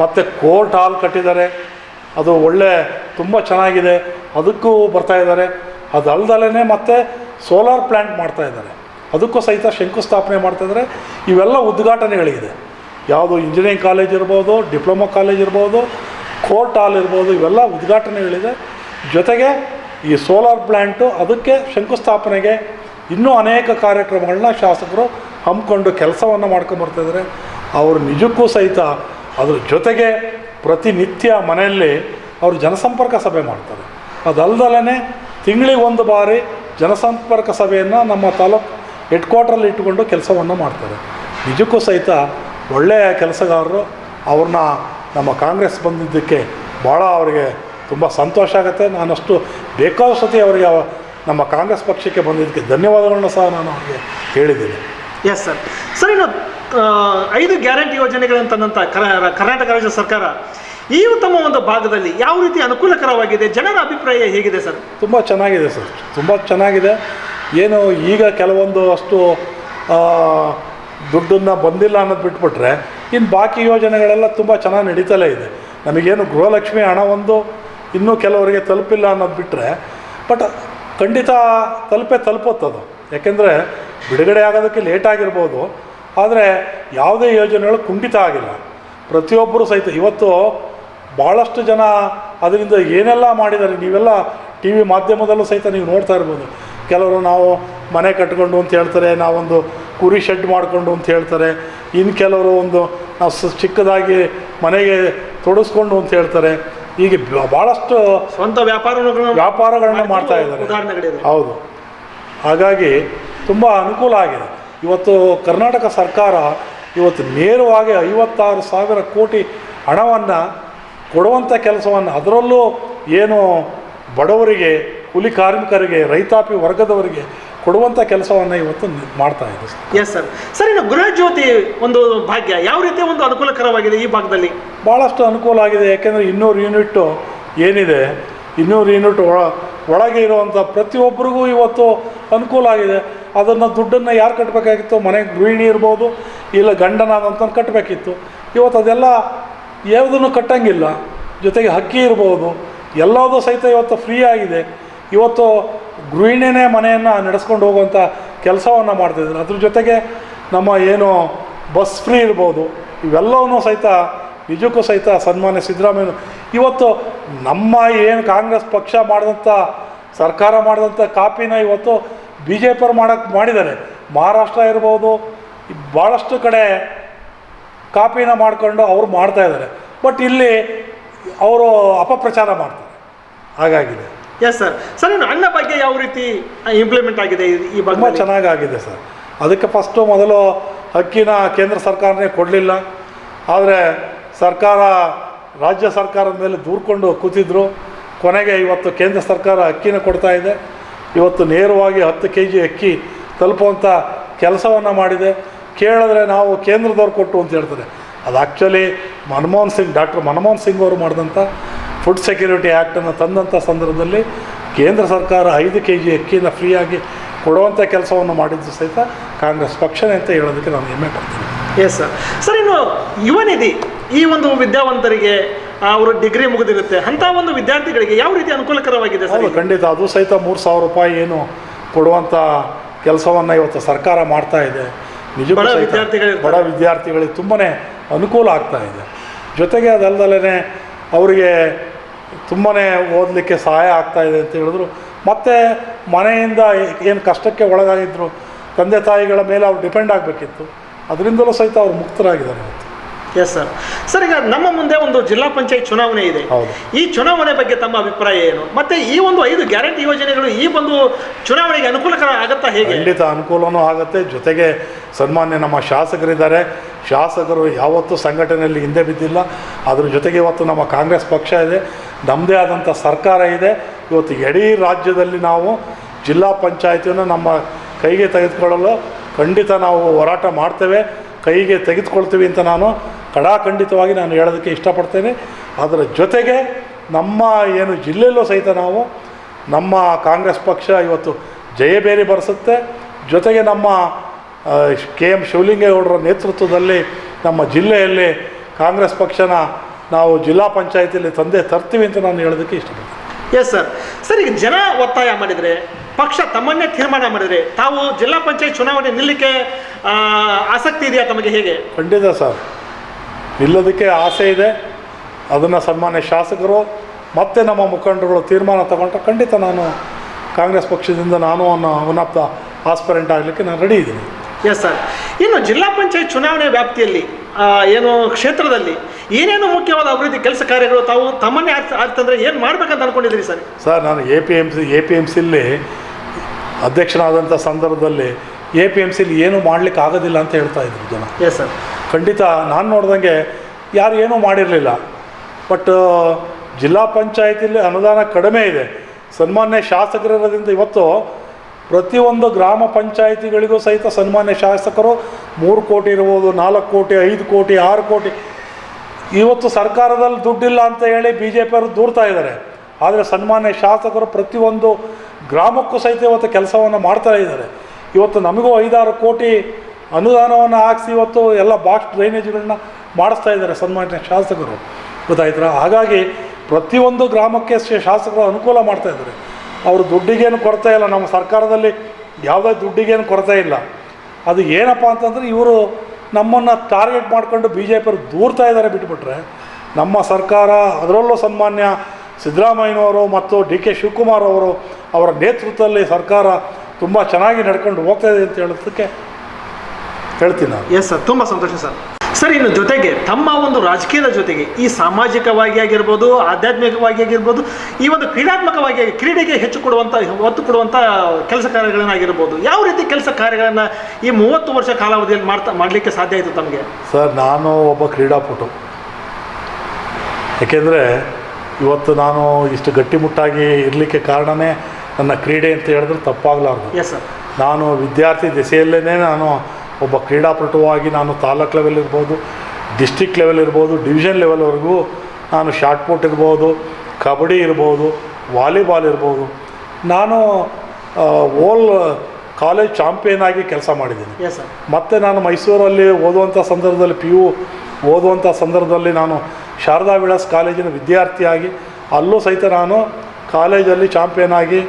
ಮತ್ತು ಕೋರ್ಟ್ ಹಾಲ್ ಕಟ್ಟಿದ್ದಾರೆ. ಅದು ಒಳ್ಳೆ, ತುಂಬ ಚೆನ್ನಾಗಿದೆ. ಅದಕ್ಕೂ ಬರ್ತಾ ಇದ್ದಾರೆ. ಮತ್ತು ಸೋಲಾರ್ ಪ್ಲ್ಯಾಂಟ್ ಮಾಡ್ತಾ ಇದ್ದಾರೆ. ಅದಕ್ಕೂ ಸಹಿತ ಶಂಕುಸ್ಥಾಪನೆ ಮಾಡ್ತಾ ಇದ್ದಾರೆ ಇವೆಲ್ಲ ಉದ್ಘಾಟನೆಗಳಿದೆ. ಯಾವುದು ಇಂಜಿನಿಯರಿಂಗ್ ಕಾಲೇಜ್ ಇರ್ಬೋದು, ಡಿಪ್ಲೊಮಾ ಕಾಲೇಜ್ ಇರ್ಬೋದು, ಕೋರ್ಟ್ ಹಾಲ್ ಇರ್ಬೋದು, ಇವೆಲ್ಲ ಉದ್ಘಾಟನೆಗಳಿದೆ. ಜೊತೆಗೆ ಈ ಸೋಲಾರ್ ಪ್ಲ್ಯಾಂಟು ಅದಕ್ಕೆ ಶಂಕುಸ್ಥಾಪನೆಗೆ ಇನ್ನೂ ಅನೇಕ ಕಾರ್ಯಕ್ರಮಗಳನ್ನ ಶಾಸಕರು ಹಮ್ಮಿಕೊಂಡು ಕೆಲಸವನ್ನು ಮಾಡ್ಕೊಂಬರ್ತಾಯಿದ್ದಾರೆ ಅವರು ನಿಜಕ್ಕೂ ಸಹಿತ ಅದ್ರ ಜೊತೆಗೆ ಪ್ರತಿನಿತ್ಯ ಮನೆಯಲ್ಲಿ ಅವರು ಜನಸಂಪರ್ಕ ಸಭೆ ಮಾಡ್ತಾರೆ. ಅದಲ್ದಲೇ ತಿಂಗಳಿಗೆ ಒಂದು ಬಾರಿ ಜನಸಂಪರ್ಕ ಸಭೆಯನ್ನು ನಮ್ಮ ತಾಲೂಕು ಹೆಡ್ ಕ್ವಾರ್ಟ್ರಲ್ಲಿ ಇಟ್ಟುಕೊಂಡು ಕೆಲಸವನ್ನು ಮಾಡ್ತಾರೆ. ನಿಜಕ್ಕೂ ಸಹಿತ ಒಳ್ಳೆಯ ಕೆಲಸಗಾರರು ಅವ್ರನ್ನ ನಮ್ಮ ಕಾಂಗ್ರೆಸ್ ಬಂದಿದ್ದಕ್ಕೆ ಭಾಳ ಅವರಿಗೆ ತುಂಬ ಸಂತೋಷ ಆಗುತ್ತೆ. ನಾನಷ್ಟು ಬೇಕಾದಷ್ಟು ಸತಿ ಅವರಿಗೆ ನಮ್ಮ ಕಾಂಗ್ರೆಸ್ ಪಕ್ಷಕ್ಕೆ ಬಂದಿದ್ದಕ್ಕೆ ಧನ್ಯವಾದಗಳನ್ನ ಸಹ ನಾನು ಅವರಿಗೆ ಹೇಳಿದ್ದೀನಿ. ಎಸ್ ಸರ್ ಸರ್ ಇನ್ನು ಐದು ಗ್ಯಾರಂಟಿ ಯೋಜನೆಗಳಂತಂದಂಥ ತಂದಂಥ ಕರ್ನಾಟಕ ರಾಜ್ಯ ಸರ್ಕಾರ ಈ ಉತ್ತಮ ಒಂದು ಭಾಗದಲ್ಲಿ ಯಾವ ರೀತಿ ಅನುಕೂಲಕರವಾಗಿದೆ? ಜನರ ಅಭಿಪ್ರಾಯ ಹೇಗಿದೆ ಸರ್ ತುಂಬ ಚೆನ್ನಾಗಿದೆ ಸರ್ ತುಂಬ ಚೆನ್ನಾಗಿದೆ. ಏನು ಈಗ ಕೆಲವೊಂದು ಅಷ್ಟು ದುಡ್ಡನ್ನು ಬಂದಿಲ್ಲ ಅನ್ನೋದು ಬಿಟ್ಬಿಟ್ರೆ ಇನ್ನು ಬಾಕಿ ಯೋಜನೆಗಳೆಲ್ಲ ತುಂಬ ಚೆನ್ನಾಗಿ ನಡೀತಲೇ ಇದೆ. ನಮಗೇನು ಗೃಹಲಕ್ಷ್ಮಿ ಹಣ ಒಂದು ಇನ್ನೂ ಕೆಲವರಿಗೆ ತಲುಪಿಲ್ಲ ಅನ್ನೋದು ಬಿಟ್ಟರೆ ಬಟ್ ಖಂಡಿತ ತಲುಪೇ ತಲುಪುತ್ತದು. ಯಾಕೆಂದರೆ ಬಿಡುಗಡೆ ಆಗೋದಕ್ಕೆ ಲೇಟ್ ಆಗಿರ್ಬೋದು, ಆದರೆ ಯಾವುದೇ ಯೋಜನೆಗಳು ಕುಂಠಿತ ಆಗಿಲ್ಲ. ಪ್ರತಿಯೊಬ್ಬರೂ ಸಹಿತ ಇವತ್ತು ಭಾಳಷ್ಟು ಜನ ಅದರಿಂದ ಏನೆಲ್ಲ ಮಾಡಿದ್ದಾರೆ, ನೀವೆಲ್ಲ ಟಿ ವಿ ಮಾಧ್ಯಮದಲ್ಲೂ ಸಹಿತ ನೀವು ನೋಡ್ತಾ ಇರ್ಬೋದು. ಕೆಲವರು ನಾವು ಮನೆ ಕಟ್ಕೊಂಡು ಅಂತ ಹೇಳ್ತಾರೆ ನಾವೊಂದು ಕುರಿ ಶೆಡ್ ಮಾಡಿಕೊಂಡು ಅಂತ ಹೇಳ್ತಾರೆ. ಇನ್ನು ಕೆಲವರು ಒಂದು ನಾವು ಸ- ಚಿಕ್ಕದಾಗಿ ಮನೆಗೆ ತೊಡಸ್ಕೊಂಡು ಅಂತ ಹೇಳ್ತಾರೆ. ಹೀಗೆ ಬ- ಭಾಳಷ್ಟು ಸ್ವಂತ ವ್ಯಾಪಾರ ವ್ಯಾಪಾರಗಳನ್ನ ಮಾಡ್ತಾ ಇದ್ದಾರೆ. ಹೌದು. ಹಾಗಾಗಿ ತುಂಬ ಅನುಕೂಲ ಆಗಿದೆ. ಇವತ್ತು ಕರ್ನಾಟಕ ಸರ್ಕಾರ ಇವತ್ತು ನೇರವಾಗಿ ಐವತ್ತಾರು ಸಾವಿರ ಕೋಟಿ ಹಣವನ್ನು ಕೊಡುವಂಥ ಕೆಲಸವನ್ನು ಅದರಲ್ಲೂ ಏನು ಬಡವರಿಗೆ ಕೂಲಿ ಕಾರ್ಮಿಕರಿಗೆ ರೈತಾಪಿ ವರ್ಗದವರಿಗೆ ಕೊಡುವಂಥ ಕೆಲಸವನ್ನು ಇವತ್ತು ಮಾಡ್ತಾ ಇದೆ ಸರ್. ಎಸ್ ಸರ್ ಸರ್ ಇನ್ನು ಗೃಹಜ್ಯೋತಿ ಒಂದು ಭಾಗ್ಯ ಯಾವ ರೀತಿ ಒಂದು ಅನುಕೂಲಕರವಾಗಿದೆ ಈ ಭಾಗದಲ್ಲಿ? ಭಾಳಷ್ಟು ಅನುಕೂಲ ಆಗಿದೆ. ಯಾಕೆಂದರೆ ಇನ್ನೂರು ಯೂನಿಟ್ಟು ಏನಿದೆ ಇನ್ನೂರು ಯೂನಿಟ್ ಒಳ ಒಳಗೆ ಇರುವಂಥ ಪ್ರತಿಯೊಬ್ಬರಿಗೂ ಇವತ್ತು ಅನುಕೂಲ ಆಗಿದೆ. ಅದನ್ನು ದುಡ್ಡನ್ನು ಯಾರು ಕಟ್ಟಬೇಕಾಗಿತ್ತು ಮನೆಗೆ ಗೃಹಿಣಿ ಇರ್ಬೋದು ಇಲ್ಲ ಗಂಡನಾದಂತ ಕಟ್ಟಬೇಕಿತ್ತು ಇವತ್ತು ಅದೆಲ್ಲ ಯಾವುದನ್ನು ಕಟ್ಟಂಗಿಲ್ಲ. ಜೊತೆಗೆ ಹಕ್ಕಿ ಇರ್ಬೋದು ಎಲ್ಲದೂ ಸಹಿತ ಇವತ್ತು ಫ್ರೀ ಆಗಿದೆ. ಇವತ್ತು ಗೃಹಿಣಿಯೇ ಮನೆಯನ್ನು ನಡೆಸ್ಕೊಂಡು ಹೋಗುವಂಥ ಕೆಲಸವನ್ನು ಮಾಡ್ತಿದ್ದಾರೆ ಅದ್ರ ಜೊತೆಗೆ ನಮ್ಮ ಏನು ಬಸ್ ಫ್ರೀ ಇರ್ಬೋದು, ಇವೆಲ್ಲವನ್ನೂ ಸಹಿತ, ನಿಜಕ್ಕೂ ಸಹಿತ ಸನ್ಮಾನ್ಯ ಸಿದ್ದರಾಮಯ್ಯ ಇವತ್ತು ನಮ್ಮ ಏನು ಕಾಂಗ್ರೆಸ್ ಪಕ್ಷ ಮಾಡಿದಂಥ ಸರ್ಕಾರ ಮಾಡಿದಂಥ ಕಾಪಿನ ಇವತ್ತು ಬಿ ಜೆ ಪಿಯವ್ರು ಮಾಡಕ್ಕೆ ಮಾಡಿದ್ದಾರೆ. ಮಹಾರಾಷ್ಟ್ರ ಇರ್ಬೋದು ಭಾಳಷ್ಟು ಕಡೆ ಕಾಪಿನ ಮಾಡಿಕೊಂಡು ಅವರು ಮಾಡ್ತಾ ಇದ್ದಾರೆ. ಬಟ್ ಇಲ್ಲಿ ಅವರು ಅಪಪ್ರಚಾರ ಮಾಡ್ತಾರೆ. ಹಾಗಾಗಿದೆ. ಎಸ್ ಸರ್ ಸರ್ ಇನ್ನು ಅನ್ನ ಬಗ್ಗೆ ಯಾವ ರೀತಿ ಇಂಪ್ಲಿಮೆಂಟ್ ಆಗಿದೆ ಈ- ಬಗ್ಗೆ ತುಂಬ ಆಗಿದೆ ಚೆನ್ನಾಗಾಗಿದೆ ಸರ್ ಅದಕ್ಕೆ ಫಸ್ಟು ಮೊದಲು ಅಕ್ಕಿನ ಕೇಂದ್ರ ಸರ್ಕಾರನೇ ಕೊಡಲಿಲ್ಲ. ಆದರೆ ಸರ್ಕಾರ ರಾಜ್ಯ ಸರ್ಕಾರದ ಮೇಲೆ ದೂರ್ಕೊಂಡು ಕೂತಿದ್ರು. ಕೊನೆಗೆ ಇವತ್ತು ಕೇಂದ್ರ ಸರ್ಕಾರ ಅಕ್ಕಿನ ಕೊಡ್ತಾ ಇದೆ. ಇವತ್ತು ನೇರವಾಗಿ ಹತ್ತು ಕೆ ಜಿ ಅಕ್ಕಿ ತಲುಪುವಂಥ ಕೆಲಸವನ್ನು ಮಾಡಿದೆ. ಕೇಳಿದ್ರೆ ನಾವು ಕೇಂದ್ರದವ್ರು ಕೊಟ್ಟು ಅಂತ ಹೇಳ್ತಾರೆ. ಅದು ಆ್ಯಕ್ಚುಲಿ ಮನಮೋಹನ್ ಸಿಂಗ್ ಡಾಕ್ಟರ್ ಮನಮೋಹನ್ ಸಿಂಗ್ ಅವರು ಮಾಡಿದಂಥ ಫುಡ್ ಸೆಕ್ಯೂರಿಟಿ ಆ್ಯಕ್ಟನ್ನು ತಂದಂಥ ಸಂದರ್ಭದಲ್ಲಿ ಕೇಂದ್ರ ಸರ್ಕಾರ ಐದು ಕೆ ಜಿ ಅಕ್ಕಿನ ಫ್ರೀಯಾಗಿ ಕೊಡುವಂಥ ಕೆಲಸವನ್ನು ಮಾಡಿದ್ದು ಸಹಿತ ಕಾಂಗ್ರೆಸ್ ಪಕ್ಷನೇ ಅಂತ ಹೇಳೋದಕ್ಕೆ ನಾನು ಹೆಮ್ಮೆ ಪಡ್ತೀನಿ. ಎಸ್ ಸರ್ ಸರ್ ಇನ್ನು ಯುವನಿಧಿ ಈ ಒಂದು ವಿದ್ಯಾವಂತರಿಗೆ ಅವರು ಡಿಗ್ರಿ ಮುಗಿದಿರುತ್ತೆ ಅಂತ ಒಂದು ವಿದ್ಯಾರ್ಥಿಗಳಿಗೆ ಯಾವ ರೀತಿ ಅನುಕೂಲಕರವಾಗಿದೆ ಸರ್ ಖಂಡಿತ. ಅದು ಸಹಿತ ಮೂರು ಸಾವಿರ ರೂಪಾಯಿ ಏನು ಕೊಡುವಂಥ ಕೆಲಸವನ್ನು ಇವತ್ತು ಸರ್ಕಾರ ಮಾಡ್ತಾ ಇದೆ. ನಿಜ ಬಡ ವಿದ್ಯಾರ್ಥಿಗಳಿಗೆ ಬಡ ವಿದ್ಯಾರ್ಥಿಗಳಿಗೆ ತುಂಬಾ ಅನುಕೂಲ ಆಗ್ತಾ ಇದೆ. ಜೊತೆಗೆ ಅದಲ್ಲದಲ್ಲೇ ಅವರಿಗೆ ತುಂಬಾ ಓದಲಿಕ್ಕೆ ಸಹಾಯ ಆಗ್ತಾಯಿದೆ ಅಂತ ಹೇಳಿದ್ರು. ಮತ್ತು ಮನೆಯಿಂದ ಏನು ಕಷ್ಟಕ್ಕೆ ಒಳಗಾಗಿದ್ದರು ತಂದೆ ತಾಯಿಗಳ ಮೇಲೆ ಅವ್ರು ಡಿಪೆಂಡ್ ಆಗಬೇಕಿತ್ತು. ಅದರಿಂದಲೂ ಸಹಿತ ಅವ್ರು ಮುಕ್ತರಾಗಿದ್ದಾರೆ ಎಸ್ ಸರ್ ಸರ್ ಈಗ ನಮ್ಮ ಮುಂದೆ ಒಂದು ಜಿಲ್ಲಾ ಪಂಚಾಯತ್ ಚುನಾವಣೆ ಇದೆ. ಹೌದು. ಈ ಚುನಾವಣೆ ಬಗ್ಗೆ ತಮ್ಮ ಅಭಿಪ್ರಾಯ ಏನು? ಮತ್ತೆ ಈ ಒಂದು ಐದು ಗ್ಯಾರಂಟಿ ಯೋಜನೆಗಳು ಈ ಒಂದು ಚುನಾವಣೆಗೆ ಅನುಕೂಲಕರ ಆಗುತ್ತಾ ಹೇಗೆ? ಖಂಡಿತ ಅನುಕೂಲನೂ ಆಗುತ್ತೆ. ಜೊತೆಗೆ ಸನ್ಮಾನ್ಯ ನಮ್ಮ ಶಾಸಕರಿದ್ದಾರೆ. ಶಾಸಕರು ಯಾವತ್ತೂ ಸಂಘಟನೆಯಲ್ಲಿ ಹಿಂದೆ ಬಿದ್ದಿಲ್ಲ. ಅದ್ರ ಜೊತೆಗೆ ಇವತ್ತು ನಮ್ಮ ಕಾಂಗ್ರೆಸ್ ಪಕ್ಷ ಇದೆ. ನಮ್ಮದೇ ಆದಂಥ ಸರ್ಕಾರ ಇದೆ. ಇವತ್ತು ಇಡೀ ರಾಜ್ಯದಲ್ಲಿ ನಾವು ಜಿಲ್ಲಾ ಪಂಚಾಯತಿಯನ್ನು ನಮ್ಮ ಕೈಗೆ ತೆಗೆದುಕೊಳ್ಳಲು ಖಂಡಿತ ನಾವು ಹೋರಾಟ ಮಾಡ್ತೇವೆ. ಕೈಗೆ ತೆಗೆದುಕೊಳ್ತೀವಿ ಅಂತ ನಾನು ಕಡಾಖಂಡಿತವಾಗಿ ನಾನು ಹೇಳೋದಕ್ಕೆ ಇಷ್ಟಪಡ್ತೇನೆ. ಅದರ ಜೊತೆಗೆ ನಮ್ಮ ಏನು ಜಿಲ್ಲೆಯಲ್ಲೂ ಸಹಿತ ನಾವು ನಮ್ಮ ಕಾಂಗ್ರೆಸ್ ಪಕ್ಷ ಇವತ್ತು ಜಯಬೇರಿ ಬರೆಸುತ್ತೆ. ಜೊತೆಗೆ ನಮ್ಮ ಕೆ ಎಂ ಶಿವಲಿಂಗೇಗೌಡರ ನೇತೃತ್ವದಲ್ಲಿ ನಮ್ಮ ಜಿಲ್ಲೆಯಲ್ಲಿ ಕಾಂಗ್ರೆಸ್ ಪಕ್ಷನ ನಾವು ಜಿಲ್ಲಾ ಪಂಚಾಯತಿಯಲ್ಲಿ ತಂದೆ ತರ್ತೀವಿ ಅಂತ ನಾನು ಹೇಳೋದಕ್ಕೆ ಇಷ್ಟಪಡ್ತೀನಿ. ಎಸ್ ಸರ್ ಸರ್ ಈಗ ಜನ ಒತ್ತಾಯ ಮಾಡಿದರೆ ಪಕ್ಷ ತಮ್ಮನ್ನೇ ತೀರ್ಮಾನ ಮಾಡಿದರೆ ತಾವು ಜಿಲ್ಲಾ ಪಂಚಾಯತ್ ಚುನಾವಣೆ ನಿಲ್ಲಕ್ಕೆ ಆಸಕ್ತಿ ಇದೆಯಾ ತಮಗೆ ಹೇಗೆ? ಖಂಡಿತ ಸರ್ ನಿಲ್ಲೋದಕ್ಕೆ ಆಸೆ ಇದೆ. ಅದನ್ನು ಸನ್ಮಾನ್ಯ ಶಾಸಕರು ಮತ್ತು ನಮ್ಮ ಮುಖಂಡರುಗಳು ತೀರ್ಮಾನ ತಗೊಂಡ್ರೆ ಖಂಡಿತ ನಾನು ಕಾಂಗ್ರೆಸ್ ಪಕ್ಷದಿಂದ ನಾನು ಅನ್ನೋ ಅವನಪ್ತ ಆಸ್ಪರೆಂಟ್ ಆಗಲಿಕ್ಕೆ ನಾನು ರೆಡಿ ಇದ್ದೀನಿ. ಎಸ್ ಸರ್ ಇನ್ನು ಜಿಲ್ಲಾ ಪಂಚಾಯತ್ ಚುನಾವಣೆ ವ್ಯಾಪ್ತಿಯಲ್ಲಿ ಏನು ಕ್ಷೇತ್ರದಲ್ಲಿ ಏನೇನು ಮುಖ್ಯವಾದ ಅಭಿವೃದ್ಧಿ ಕೆಲಸ ಕಾರ್ಯಗಳು ತಾವು ತಮ್ಮನ್ನೇ ಆರ್ತ ಆರ್ತಂದ್ರೆ ಏನು ಮಾಡ್ಬೇಕಂತ ಅನ್ಕೊಂಡಿದ್ದೀರಿ ಸರ್? ಸರ್ ನಾನು A P M C A P M ಸಿಲಿ ಅಧ್ಯಕ್ಷನಾದಂಥ ಸಂದರ್ಭದಲ್ಲಿ ಎ ಪಿ ಎಂ ಸಿಲಿ ಏನೂ ಮಾಡಲಿಕ್ಕೆ ಆಗೋದಿಲ್ಲ ಅಂತ ಹೇಳ್ತಾ ಇದ್ರು ಜನ. ಎಸ್ ಸರ್ ಖಂಡಿತ ನಾನು ನೋಡ್ದಂಗೆ ಯಾರು ಏನೂ ಮಾಡಿರಲಿಲ್ಲ. ಬಟ್ ಜಿಲ್ಲಾ ಪಂಚಾಯತಿಲಿ ಅನುದಾನ ಕಡಿಮೆ ಇದೆ. ಸನ್ಮಾನ್ಯ ಶಾಸಕರಿರೋದ್ರಿಂದ ಇವತ್ತು ಪ್ರತಿಯೊಂದು ಗ್ರಾಮ ಪಂಚಾಯಿತಿಗಳಿಗೂ ಸಹಿತ ಸನ್ಮಾನ್ಯ ಶಾಸಕರು ಮೂರು ಕೋಟಿ ಇರ್ಬೋದು, ನಾಲ್ಕು ಕೋಟಿ, ಐದು ಕೋಟಿ, ಆರು ಕೋಟಿ. ಇವತ್ತು ಸರ್ಕಾರದಲ್ಲಿ ದುಡ್ಡಿಲ್ಲ ಅಂತ ಹೇಳಿ ಬಿ ಜೆ ಪಿಯವರು ದೂರ್ತಾ ಇದ್ದಾರೆ. ಆದರೆ ಸನ್ಮಾನ್ಯ ಶಾಸಕರು ಪ್ರತಿಯೊಂದು ಗ್ರಾಮಕ್ಕೂ ಸಹಿತ ಇವತ್ತು ಕೆಲಸವನ್ನು ಮಾಡ್ತಾ ಇದ್ದಾರೆ. ಇವತ್ತು ನಮಗೂ ಐದಾರು ಕೋಟಿ ಅನುದಾನವನ್ನು ಹಾಕಿಸಿ ಇವತ್ತು ಎಲ್ಲ ಬಾಕ್ಸ್ ಡ್ರೈನೇಜ್ಗಳನ್ನ ಮಾಡಿಸ್ತಾ ಇದ್ದಾರೆ ಸನ್ಮಾನ್ಯ ಶಾಸಕರು. ಗೊತ್ತಾಯ್ತರ? ಹಾಗಾಗಿ ಪ್ರತಿಯೊಂದು ಗ್ರಾಮಕ್ಕೆ ಶಾಸಕರು ಅನುಕೂಲ ಮಾಡ್ತಾ ಇದ್ದಾರೆ. ಅವರು ದುಡ್ಡಿಗೇನು ಕೊರತೆ ಇಲ್ಲ. ನಮ್ಮ ಸರ್ಕಾರದಲ್ಲಿ ಯಾವುದೇ ದುಡ್ಡಿಗೇನು ಕೊರತೆ ಇಲ್ಲ. ಅದು ಏನಪ್ಪ ಅಂತಂದರೆ ಇವರು ನಮ್ಮನ್ನು ಟಾರ್ಗೆಟ್ ಮಾಡ್ಕೊಂಡು ಬಿ ಜೆ ಪಿಯವರು ದೂರ್ತಾ ಇದ್ದಾರೆ ಬಿಟ್ಬಿಟ್ರೆ ನಮ್ಮ ಸರ್ಕಾರ ಅದರಲ್ಲೂ ಸನ್ಮಾನ್ಯ ಸಿದ್ದರಾಮಯ್ಯನವರು ಮತ್ತು ಡಿ ಕೆ ಶಿವಕುಮಾರ್ ಅವರು ಅವರ ನೇತೃತ್ವದಲ್ಲಿ ಸರ್ಕಾರ ತುಂಬ ಚೆನ್ನಾಗಿ ನಡ್ಕೊಂಡು ಹೋಗ್ತಾ ಇದೆ ಅಂತ ಹೇಳೋದಕ್ಕೆ ಹೇಳ್ತೀನಿ ನಾನು. ಎಸ್ ಸರ್ ತುಂಬ ಸಂತೋಷ ಸರ್ ಸರ್ ಇನ್ನು ಜೊತೆಗೆ ತಮ್ಮ ಒಂದು ರಾಜಕೀಯದ ಜೊತೆಗೆ ಈ ಸಾಮಾಜಿಕವಾಗಿ ಆಗಿರ್ಬೋದು ಆಧ್ಯಾತ್ಮಿಕವಾಗಿ ಆಗಿರ್ಬೋದು ಈ ಒಂದು ಕ್ರೀಡಾತ್ಮಕವಾಗಿ ಕ್ರೀಡೆಗೆ ಹೆಚ್ಚು ಕೊಡುವಂಥ ಒತ್ತು ಕೊಡುವಂಥ ಕೆಲಸ ಕಾರ್ಯಗಳನ್ನಾಗಿರ್ಬೋದು ಯಾವ ರೀತಿ ಕೆಲಸ ಕಾರ್ಯಗಳನ್ನು ಈ ಮೂವತ್ತು ವರ್ಷ ಕಾಲಾವಧಿಯಲ್ಲಿ ಮಾಡ್ತಾ ಮಾಡಲಿಕ್ಕೆ ಸಾಧ್ಯ ಆಯಿತು ತಮಗೆ? ಸರ್ ನಾನು ಒಬ್ಬ ಕ್ರೀಡಾಪಟು. ಏಕೆಂದರೆ ಇವತ್ತು ನಾನು ಇಷ್ಟು ಗಟ್ಟಿಮುಟ್ಟಾಗಿ ಇರಲಿಕ್ಕೆ ಕಾರಣನೇ ನನ್ನ ಕ್ರೀಡೆ ಅಂತ ಹೇಳಿದ್ರೆ ತಪ್ಪಾಗಲಾರ್ದು. ಎಸ್ ಸರ್ ನಾನು ವಿದ್ಯಾರ್ಥಿ ದೆಸೆಯಲ್ಲೇ ನಾನು ಒಬ್ಬ ಕ್ರೀಡಾಪಟುವಾಗಿ ನಾನು ತಾಲೂಕ್ ಲೆವೆಲ್ ಇರ್ಬೋದು ಡಿಸ್ಟಿಕ್ ಲೆವೆಲ್ ಇರ್ಬೋದು ಡಿವಿಷನ್ ಲೆವೆಲ್ವರೆಗೂ ನಾನು ಶಾರ್ಟ್ ಪುಟ್ ಇರ್ಬೋದು ಕಬಡ್ಡಿ ಇರ್ಬೋದು ವಾಲಿಬಾಲ್ ಇರ್ಬೋದು. ನಾನು ಓಲ್ ಕಾಲೇಜ್ ಚಾಂಪಿಯನ್ ಆಗಿ ಕೆಲಸ ಮಾಡಿದ್ದೀನಿ. ಮತ್ತು ನಾನು ಮೈಸೂರಲ್ಲಿ ಓದುವಂಥ ಸಂದರ್ಭದಲ್ಲಿ ಪಿ ಯು ಓದುವಂಥ ಸಂದರ್ಭದಲ್ಲಿ ನಾನು ಶಾರದಾ ವಿಳಾಸ್ ಕಾಲೇಜಿನ ವಿದ್ಯಾರ್ಥಿಯಾಗಿ ಅಲ್ಲೂ ಸಹಿತ ನಾನು ಕಾಲೇಜಲ್ಲಿ ಚಾಂಪಿಯನ್ ಆಗಿ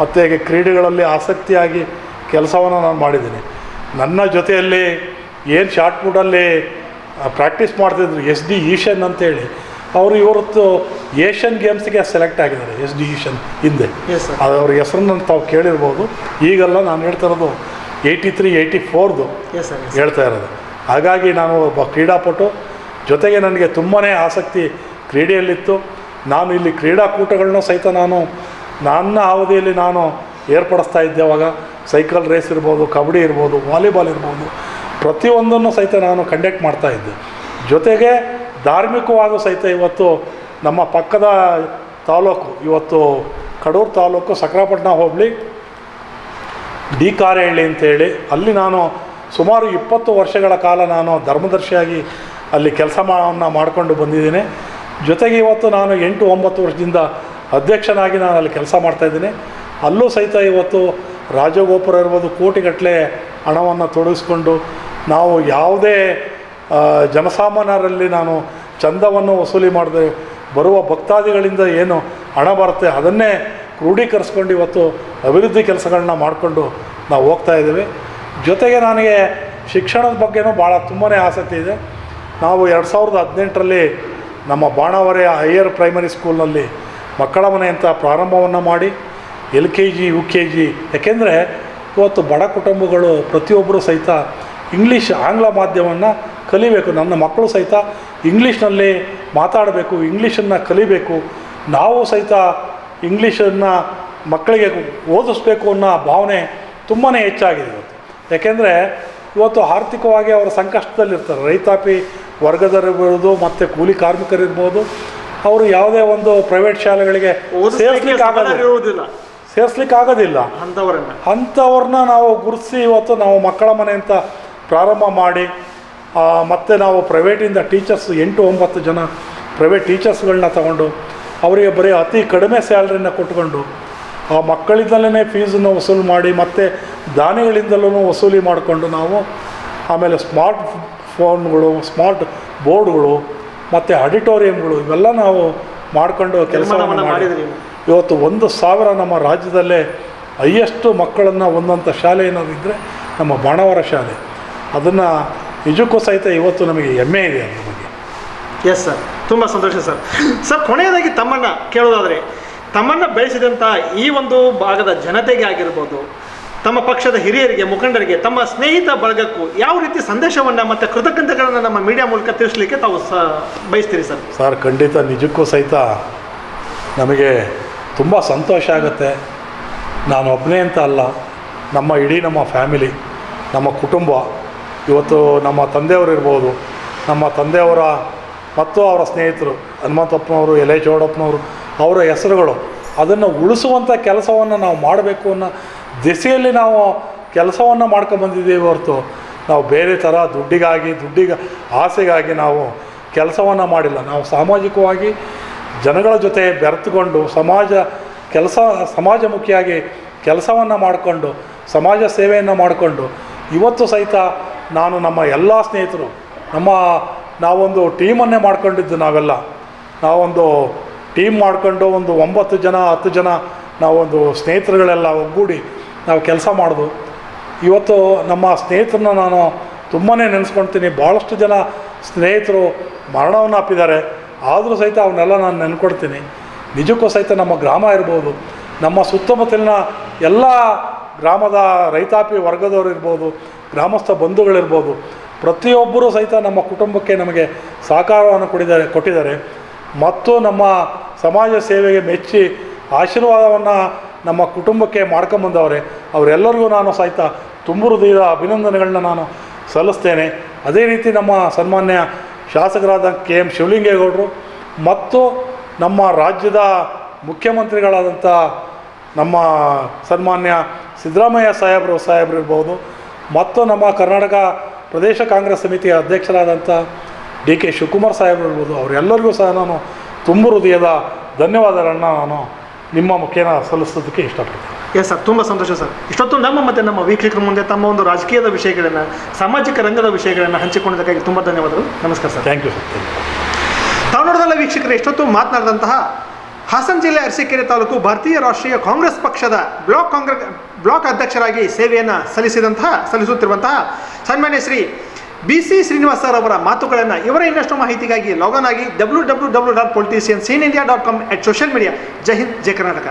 ಮತ್ತು ಕ್ರೀಡೆಗಳಲ್ಲಿ ಆಸಕ್ತಿಯಾಗಿ ಕೆಲಸವನ್ನು ನಾನು ಮಾಡಿದ್ದೀನಿ. ನನ್ನ ಜೊತೆಯಲ್ಲಿ ಏನು ಶಾರ್ಟ್ ಪುಟಲ್ಲಿ ಪ್ರಾಕ್ಟೀಸ್ ಮಾಡ್ತಿದ್ರು ಎಸ್ ಡಿ ಈಶನ್ ಅಂತೇಳಿ. ಅವರು ಇವತ್ತು ಏಷ್ಯನ್ ಗೇಮ್ಸ್ಗೆ ಸೆಲೆಕ್ಟ್ ಆಗಿದ್ದಾರೆ ಎಸ್ ಡಿ ಈಶನ್ ಹಿಂದೆ. ಅದು ಅವ್ರ ಹೆಸರನ್ನು ತಾವು ಕೇಳಿರ್ಬೋದು. ಈಗೆಲ್ಲ ನಾನು ಹೇಳ್ತಾ ಇರೋದು ಏಯ್ಟಿ ತ್ರೀ ಏಯ್ಟಿ ಫೋರ್ದು ಹೇಳ್ತಾ ಇರೋದು. ಹಾಗಾಗಿ ನಾನು ಒಬ್ಬ ಕ್ರೀಡಾಪಟು. ಜೊತೆಗೆ ನನಗೆ ತುಂಬಾ ಆಸಕ್ತಿ ಕ್ರೀಡೆಯಲ್ಲಿತ್ತು. ನಾನು ಇಲ್ಲಿ ಕ್ರೀಡಾಕೂಟಗಳನ್ನ ಸಹಿತ ನಾನು ನನ್ನ ಅವಧಿಯಲ್ಲಿ ನಾನು ಏರ್ಪಡಿಸ್ತಾ ಇದ್ದೆ ಅವಾಗ. ಸೈಕಲ್ ರೇಸ್ ಇರ್ಬೋದು, ಕಬಡ್ಡಿ ಇರ್ಬೋದು, ವಾಲಿಬಾಲ್ ಇರ್ಬೋದು. ಪ್ರತಿಯೊಂದನ್ನು ಸಹಿತ ನಾನು ಕಂಡಕ್ಟ್ ಮಾಡ್ತಾ ಇದ್ದೆ. ಜೊತೆಗೆ ಧಾರ್ಮಿಕವಾಗೂ ಸಹಿತ ಇವತ್ತು ನಮ್ಮ ಪಕ್ಕದ ತಾಲೂಕು, ಇವತ್ತು ಕಡೂರು ತಾಲೂಕು ಸಕ್ರಾಪಟ್ಟಣ ಹೋಬಳಿ, ಡಿ ಕಾರೇಹಳ್ಳಿ ಅಂತೇಳಿ, ಅಲ್ಲಿ ನಾನು ಸುಮಾರು ಇಪ್ಪತ್ತು ವರ್ಷಗಳ ಕಾಲ ನಾನು ಧರ್ಮದರ್ಶಿಯಾಗಿ ಅಲ್ಲಿ ಕೆಲಸ ಮಾಡಿಕೊಂಡು ಬಂದಿದ್ದೀನಿ. ಜೊತೆಗೆ ಇವತ್ತು ನಾನು ಎಂಟು ಒಂಬತ್ತು ವರ್ಷದಿಂದ ಅಧ್ಯಕ್ಷನಾಗಿ ನಾನು ಅಲ್ಲಿ ಕೆಲಸ ಮಾಡ್ತಾಯಿದ್ದೀನಿ ಅಲ್ಲೂ ಸಹಿತ ಇವತ್ತು ರಾಜಗೋಪುರ ಇರ್ಬೋದು ಕೋಟಿಗಟ್ಟಲೆ ಹಣವನ್ನು ತೊಡಗಿಸ್ಕೊಂಡು ನಾವು ಯಾವುದೇ ಜನಸಾಮಾನ್ಯರಲ್ಲಿ ನಾನು ಚಂದವನ್ನು ವಸೂಲಿ ಮಾಡದೆ ಬರುವ ಭಕ್ತಾದಿಗಳಿಂದ ಏನು ಹಣ ಬರುತ್ತೆ ಅದನ್ನೇ ಕ್ರೋಢೀಕರಿಸ್ಕೊಂಡು ಇವತ್ತು ಅಭಿವೃದ್ಧಿ ಕೆಲಸಗಳನ್ನ ಮಾಡಿಕೊಂಡು ನಾವು ಹೋಗ್ತಾ ಇದ್ದೀವಿ. ಜೊತೆಗೆ ನನಗೆ ಶಿಕ್ಷಣದ ಬಗ್ಗೆನೂ ಭಾಳ ತುಂಬಾ ಆಸಕ್ತಿ ಇದೆ. ನಾವು ಎರಡು ಸಾವಿರದ ಹದಿನೆಂಟರಲ್ಲಿ ನಮ್ಮ ಬಾಣಾವರೆಯ ಹೈಯರ್ ಪ್ರೈಮರಿ ಸ್ಕೂಲ್ನಲ್ಲಿ ಮಕ್ಕಳ ಮನೆ ಅಂತ ಪ್ರಾರಂಭವನ್ನು ಮಾಡಿ L K G U K G ಯಾಕೆಂದರೆ ಇವತ್ತು ಬಡ ಕುಟುಂಬಗಳು ಪ್ರತಿಯೊಬ್ಬರು ಸಹಿತ ಇಂಗ್ಲೀಷ್ ಆಂಗ್ಲ ಮಾಧ್ಯಮವನ್ನು ಕಲಿಬೇಕು. ನನ್ನ ಮಕ್ಕಳು ಸಹಿತ ಇಂಗ್ಲೀಷ್ನಲ್ಲಿ ಮಾತಾಡಬೇಕು ಇಂಗ್ಲೀಷನ್ನು ಕಲಿಬೇಕು. ನಾವು ಸಹಿತ ಇಂಗ್ಲೀಷನ್ನು ಮಕ್ಕಳಿಗೆ ಓದಿಸ್ಬೇಕು ಅನ್ನೋ ಭಾವನೆ ತುಂಬಾ ಹೆಚ್ಚಾಗಿದೆ ಇವತ್ತು. ಯಾಕೆಂದರೆ ಇವತ್ತು ಆರ್ಥಿಕವಾಗಿ ಅವರ ಸಂಕಷ್ಟದಲ್ಲಿರ್ತಾರೆ. ರೈತಾಪಿ ವರ್ಗದವರಿರ್ಬೋದು ಮತ್ತು ಕೂಲಿ ಕಾರ್ಮಿಕರಿರ್ಬೋದು ಅವರು ಯಾವುದೇ ಒಂದು ಪ್ರೈವೇಟ್ ಶಾಲೆಗಳಿಗೆ ಸೇರಿಸಲಿಕ್ಕೆ ಆಗೋದಿಲ್ಲ. ಸೇರಿಸ್ಲಿಕ್ಕೆ ಆಗೋದಿಲ್ಲ ಅಂಥವ್ರನ್ನ. ಅಂಥವ್ರನ್ನ ನಾವು ಗುರುತಿಸಿ ಇವತ್ತು ನಾವು ಮಕ್ಕಳ ಮನೆ ಅಂತ ಪ್ರಾರಂಭ ಮಾಡಿ ಮತ್ತು ನಾವು ಪ್ರೈವೇಟಿಂದ ಟೀಚರ್ಸ್ ಎಂಟು ಒಂಬತ್ತು ಜನ ಪ್ರೈವೇಟ್ ಟೀಚರ್ಸ್ಗಳನ್ನ ತಗೊಂಡು ಅವರಿಗೆ ಬರೀ ಅತಿ ಕಡಿಮೆ ಸ್ಯಾಲ್ರಿನ ಕೊಟ್ಕೊಂಡು ಆ ಮಕ್ಕಳಿಂದಲೇ ಫೀಸನ್ನು ವಸೂಲು ಮಾಡಿ ಮತ್ತು ದಾನಿಗಳಿಂದಲೂ ವಸೂಲಿ ಮಾಡಿಕೊಂಡು ನಾವು ಆಮೇಲೆ ಸ್ಮಾರ್ಟ್ ಫೋನ್ಗಳು ಸ್ಮಾರ್ಟ್ ಬೋರ್ಡ್ಗಳು ಮತ್ತು ಆಡಿಟೋರಿಯಂಗಳು ಇವೆಲ್ಲ ನಾವು ಮಾಡಿಕೊಂಡು ಕೆಲಸ ಮಾಡಿದ್ವಿ ಮಾಡಿದ್ರಿ ಇವತ್ತು ಒಂದು ಸಾವಿರ ನಮ್ಮ ರಾಜ್ಯದಲ್ಲೇ ಹೈಯೆಸ್ಟು ಮಕ್ಕಳನ್ನು ಹೊಂದಂಥ ಶಾಲೆ ಏನಾದಿದ್ದರೆ ನಮ್ಮ ಬಾಣವರ ಶಾಲೆ. ಅದನ್ನು ನಿಜಕ್ಕೂ ಸಹಿತ ಇವತ್ತು ನಮಗೆ ಹೆಮ್ಮೆ ಇದೆ ಅದ್ರ ಬಗ್ಗೆ. ಎಸ್ ಸರ್ ತುಂಬ ಸಂತೋಷ ಸರ್ ಸರ್ ಕೊನೆಯದಾಗಿ ತಮ್ಮನ್ನ ಕೇಳೋದಾದರೆ ತಮ್ಮನ್ನ ಬೆಳೆಸಿದಂಥ ಈ ಒಂದು ಭಾಗದ ಜನತೆಗೆ ಆಗಿರ್ಬೋದು ತಮ್ಮ ಪಕ್ಷದ ಹಿರಿಯರಿಗೆ ಮುಖಂಡರಿಗೆ ತಮ್ಮ ಸ್ನೇಹಿತ ಬಳಗಕ್ಕೂ ಯಾವ ರೀತಿ ಸಂದೇಶವನ್ನು ಮತ್ತು ಕೃತಜ್ಞತೆಗಳನ್ನು ನಮ್ಮ ಮೀಡಿಯಾ ಮೂಲಕ ತಿಳಿಸ್ಲಿಕ್ಕೆ ತಾವು ಸ ಬಯಸ್ತೀರಿ ಸರ್ ಸರ್ ಖಂಡಿತ ನಿಜಕ್ಕೂ ಸಹಿತ ನಮಗೆ ತುಂಬ ಸಂತೋಷ ಆಗುತ್ತೆ. ನಾನು ಒಬ್ಬನೇ ಅಂತ ಅಲ್ಲ. ನಮ್ಮ ಇಡೀ ನಮ್ಮ ಫ್ಯಾಮಿಲಿ ನಮ್ಮ ಕುಟುಂಬ, ಇವತ್ತು ನಮ್ಮ ತಂದೆಯವರು ಇರ್ಬೋದು, ನಮ್ಮ ತಂದೆಯವರ ಮತ್ತು ಅವರ ಸ್ನೇಹಿತರು, ಹನುಮಂತಪ್ಪನವರು, ಎಲೆ ಚೌಡಪ್ಪನವರು, ಅವರ ಹೆಸರುಗಳು, ಅದನ್ನು ಉಳಿಸುವಂಥ ಕೆಲಸವನ್ನು ನಾವು ಮಾಡಬೇಕು ಅನ್ನೋ ದಿಸೆಯಲ್ಲಿ ನಾವು ಕೆಲಸವನ್ನು ಮಾಡ್ಕೊಂಬಂದಿದ್ದೀವಿ ಹೊರತು. ನಾವು ಬೇರೆ ಥರ ದುಡ್ಡಿಗಾಗಿ, ದುಡ್ಡಿಗ, ಆಸೆಗಾಗಿ ನಾವು ಕೆಲಸವನ್ನು ಮಾಡಿಲ್ಲ. ನಾವು ಸಾಮಾಜಿಕವಾಗಿ ಜನಗಳ ಜೊತೆ ಬೆರೆತುಕೊಂಡು ಸಮಾಜ ಕೆಲಸ ಸಮಾಜಮುಖಿಯಾಗಿ ಕೆಲಸವನ್ನು ಮಾಡಿಕೊಂಡು, ಸಮಾಜ ಸೇವೆಯನ್ನು ಮಾಡಿಕೊಂಡು, ಇವತ್ತು ಸಹಿತ ನಾನು ನಮ್ಮ ಎಲ್ಲ ಸ್ನೇಹಿತರು, ನಮ್ಮ ನಾವೊಂದು ಟೀಮನ್ನೇ ಮಾಡ್ಕೊಂಡಿದ್ದು ನಾವೆಲ್ಲ. ನಾವೊಂದು ಟೀಮ್ ಮಾಡಿಕೊಂಡು ಒಂದು ಒಂಬತ್ತು ಜನ, ಹತ್ತು ಜನ ನಾವೊಂದು ಸ್ನೇಹಿತರುಗಳೆಲ್ಲ ಒಗ್ಗೂಡಿ ನಾವು ಕೆಲಸ ಮಾಡೋದು. ಇವತ್ತು ನಮ್ಮ ಸ್ನೇಹಿತರನ್ನ ನಾನು ತುಂಬಾ ನೆನೆಸ್ಕೊಳ್ತೀನಿ ಭಾಳಷ್ಟು ಜನ ಸ್ನೇಹಿತರು ಮರಣವನ್ನು ಅಪ್ಪಿದ್ದಾರೆ ಆದರೂ ಸಹಿತ ಅವನ್ನೆಲ್ಲ ನಾನು ನೆನ್ಕೊಡ್ತೀನಿ. ನಿಜಕ್ಕೂ ಸಹಿತ ನಮ್ಮ ಗ್ರಾಮ ಇರ್ಬೋದು, ನಮ್ಮ ಸುತ್ತಮುತ್ತಲಿನ ಎಲ್ಲ ಗ್ರಾಮದ ರೈತಾಪಿ ವರ್ಗದವರು ಇರ್ಬೋದು, ಗ್ರಾಮಸ್ಥ ಬಂಧುಗಳಿರ್ಬೋದು, ಪ್ರತಿಯೊಬ್ಬರೂ ಸಹಿತ ನಮ್ಮ ಕುಟುಂಬಕ್ಕೆ ನಮಗೆ ಸಹಕಾರವನ್ನು ಕೊಡಿದ್ದಾರೆ, ಕೊಟ್ಟಿದ್ದಾರೆ. ಮತ್ತು ನಮ್ಮ ಸಮಾಜ ಸೇವೆಗೆ ಮೆಚ್ಚಿ ಆಶೀರ್ವಾದವನ್ನು ನಮ್ಮ ಕುಟುಂಬಕ್ಕೆ ಮಾಡ್ಕೊಂಬಂದವರೇ, ಅವರೆಲ್ಲರಿಗೂ ನಾನು ಸಹಿತ ತುಂಬ ಹೃದಯದ ಅಭಿನಂದನೆಗಳನ್ನ ನಾನು ಸಲ್ಲಿಸ್ತೇನೆ. ಅದೇ ರೀತಿ ನಮ್ಮ ಸನ್ಮಾನ್ಯ ಶಾಸಕರಾದ ಕೆ ಎಂ ಶಿವಲಿಂಗೇಗೌಡರು ಮತ್ತು ನಮ್ಮ ರಾಜ್ಯದ ಮುಖ್ಯಮಂತ್ರಿಗಳಾದಂಥ ನಮ್ಮ ಸನ್ಮಾನ್ಯ ಸಿದ್ದರಾಮಯ್ಯ ಸಾಹೇಬರು ಸಾಹೇಬರು ಇರ್ಬೋದು ಮತ್ತು ನಮ್ಮ ಕರ್ನಾಟಕ ಪ್ರದೇಶ ಕಾಂಗ್ರೆಸ್ ಸಮಿತಿಯ ಅಧ್ಯಕ್ಷರಾದಂಥ ಡಿ ಕೆ ಶಿವಕುಮಾರ್ ಸಾಹೇಬರು ಇರ್ಬೋದು, ಅವರೆಲ್ಲರಿಗೂ ಸಹ ನಾನು ತುಂಬ ಹೃದಯದ ಧನ್ಯವಾದಗಳನ್ನು ನಾನು ನಿಮ್ಮ ಮುಖೇನ ಸಲ್ಲಿಸೋದಕ್ಕೆ ಇಷ್ಟಪಡ್ತೀನಿ. ಎಸ್ ಸರ್ ತುಂಬ ಸಂತೋಷ ಸರ್ ಇಷ್ಟೊತ್ತು ನಮ್ಮ ಮತ್ತು ನಮ್ಮ ವೀಕ್ಷಕರ ಮುಂದೆ ತಮ್ಮ ಒಂದು ರಾಜಕೀಯದ ವಿಷಯಗಳನ್ನು ಸಾಮಾಜಿಕ ರಂಗದ ವಿಷಯಗಳನ್ನು ಹಂಚಿಕೊಂಡಿದ್ದಕ್ಕಾಗಿ ತುಂಬ ಧನ್ಯವಾದಗಳು. ನಮಸ್ಕಾರ ಸರ್ ಥ್ಯಾಂಕ್ ಯು ಸರ್ ತಾವು ನೋಡಿದಲ್ಲ ವೀಕ್ಷಕರು ಎಷ್ಟೊತ್ತು ಮಾತನಾಡಿದಂತಹ ಹಾಸನ ಜಿಲ್ಲೆ ಅರಸೀಕೆರೆ ತಾಲೂಕು ಭಾರತೀಯ ರಾಷ್ಟ್ರೀಯ ಕಾಂಗ್ರೆಸ್ ಪಕ್ಷದ ಬ್ಲಾಕ್ ಕಾಂಗ್ರೆಸ್ ಬ್ಲಾಕ್ ಅಧ್ಯಕ್ಷರಾಗಿ ಸೇವೆಯನ್ನು ಸಲ್ಲಿಸಿದಂತಹ ಸಲ್ಲಿಸುತ್ತಿರುವಂತಹ ಸನ್ಮಾನ್ಯ Shri B C Srinivas sir ಅವರ ಮಾತುಗಳನ್ನು ಇವರ ಇನ್ನಷ್ಟು ಮಾಹಿತಿಗಾಗಿ ಲಾಗನ್ ಆಗಿ W W W dot politicians India dot com at social media Jai Hind Jai Karnataka.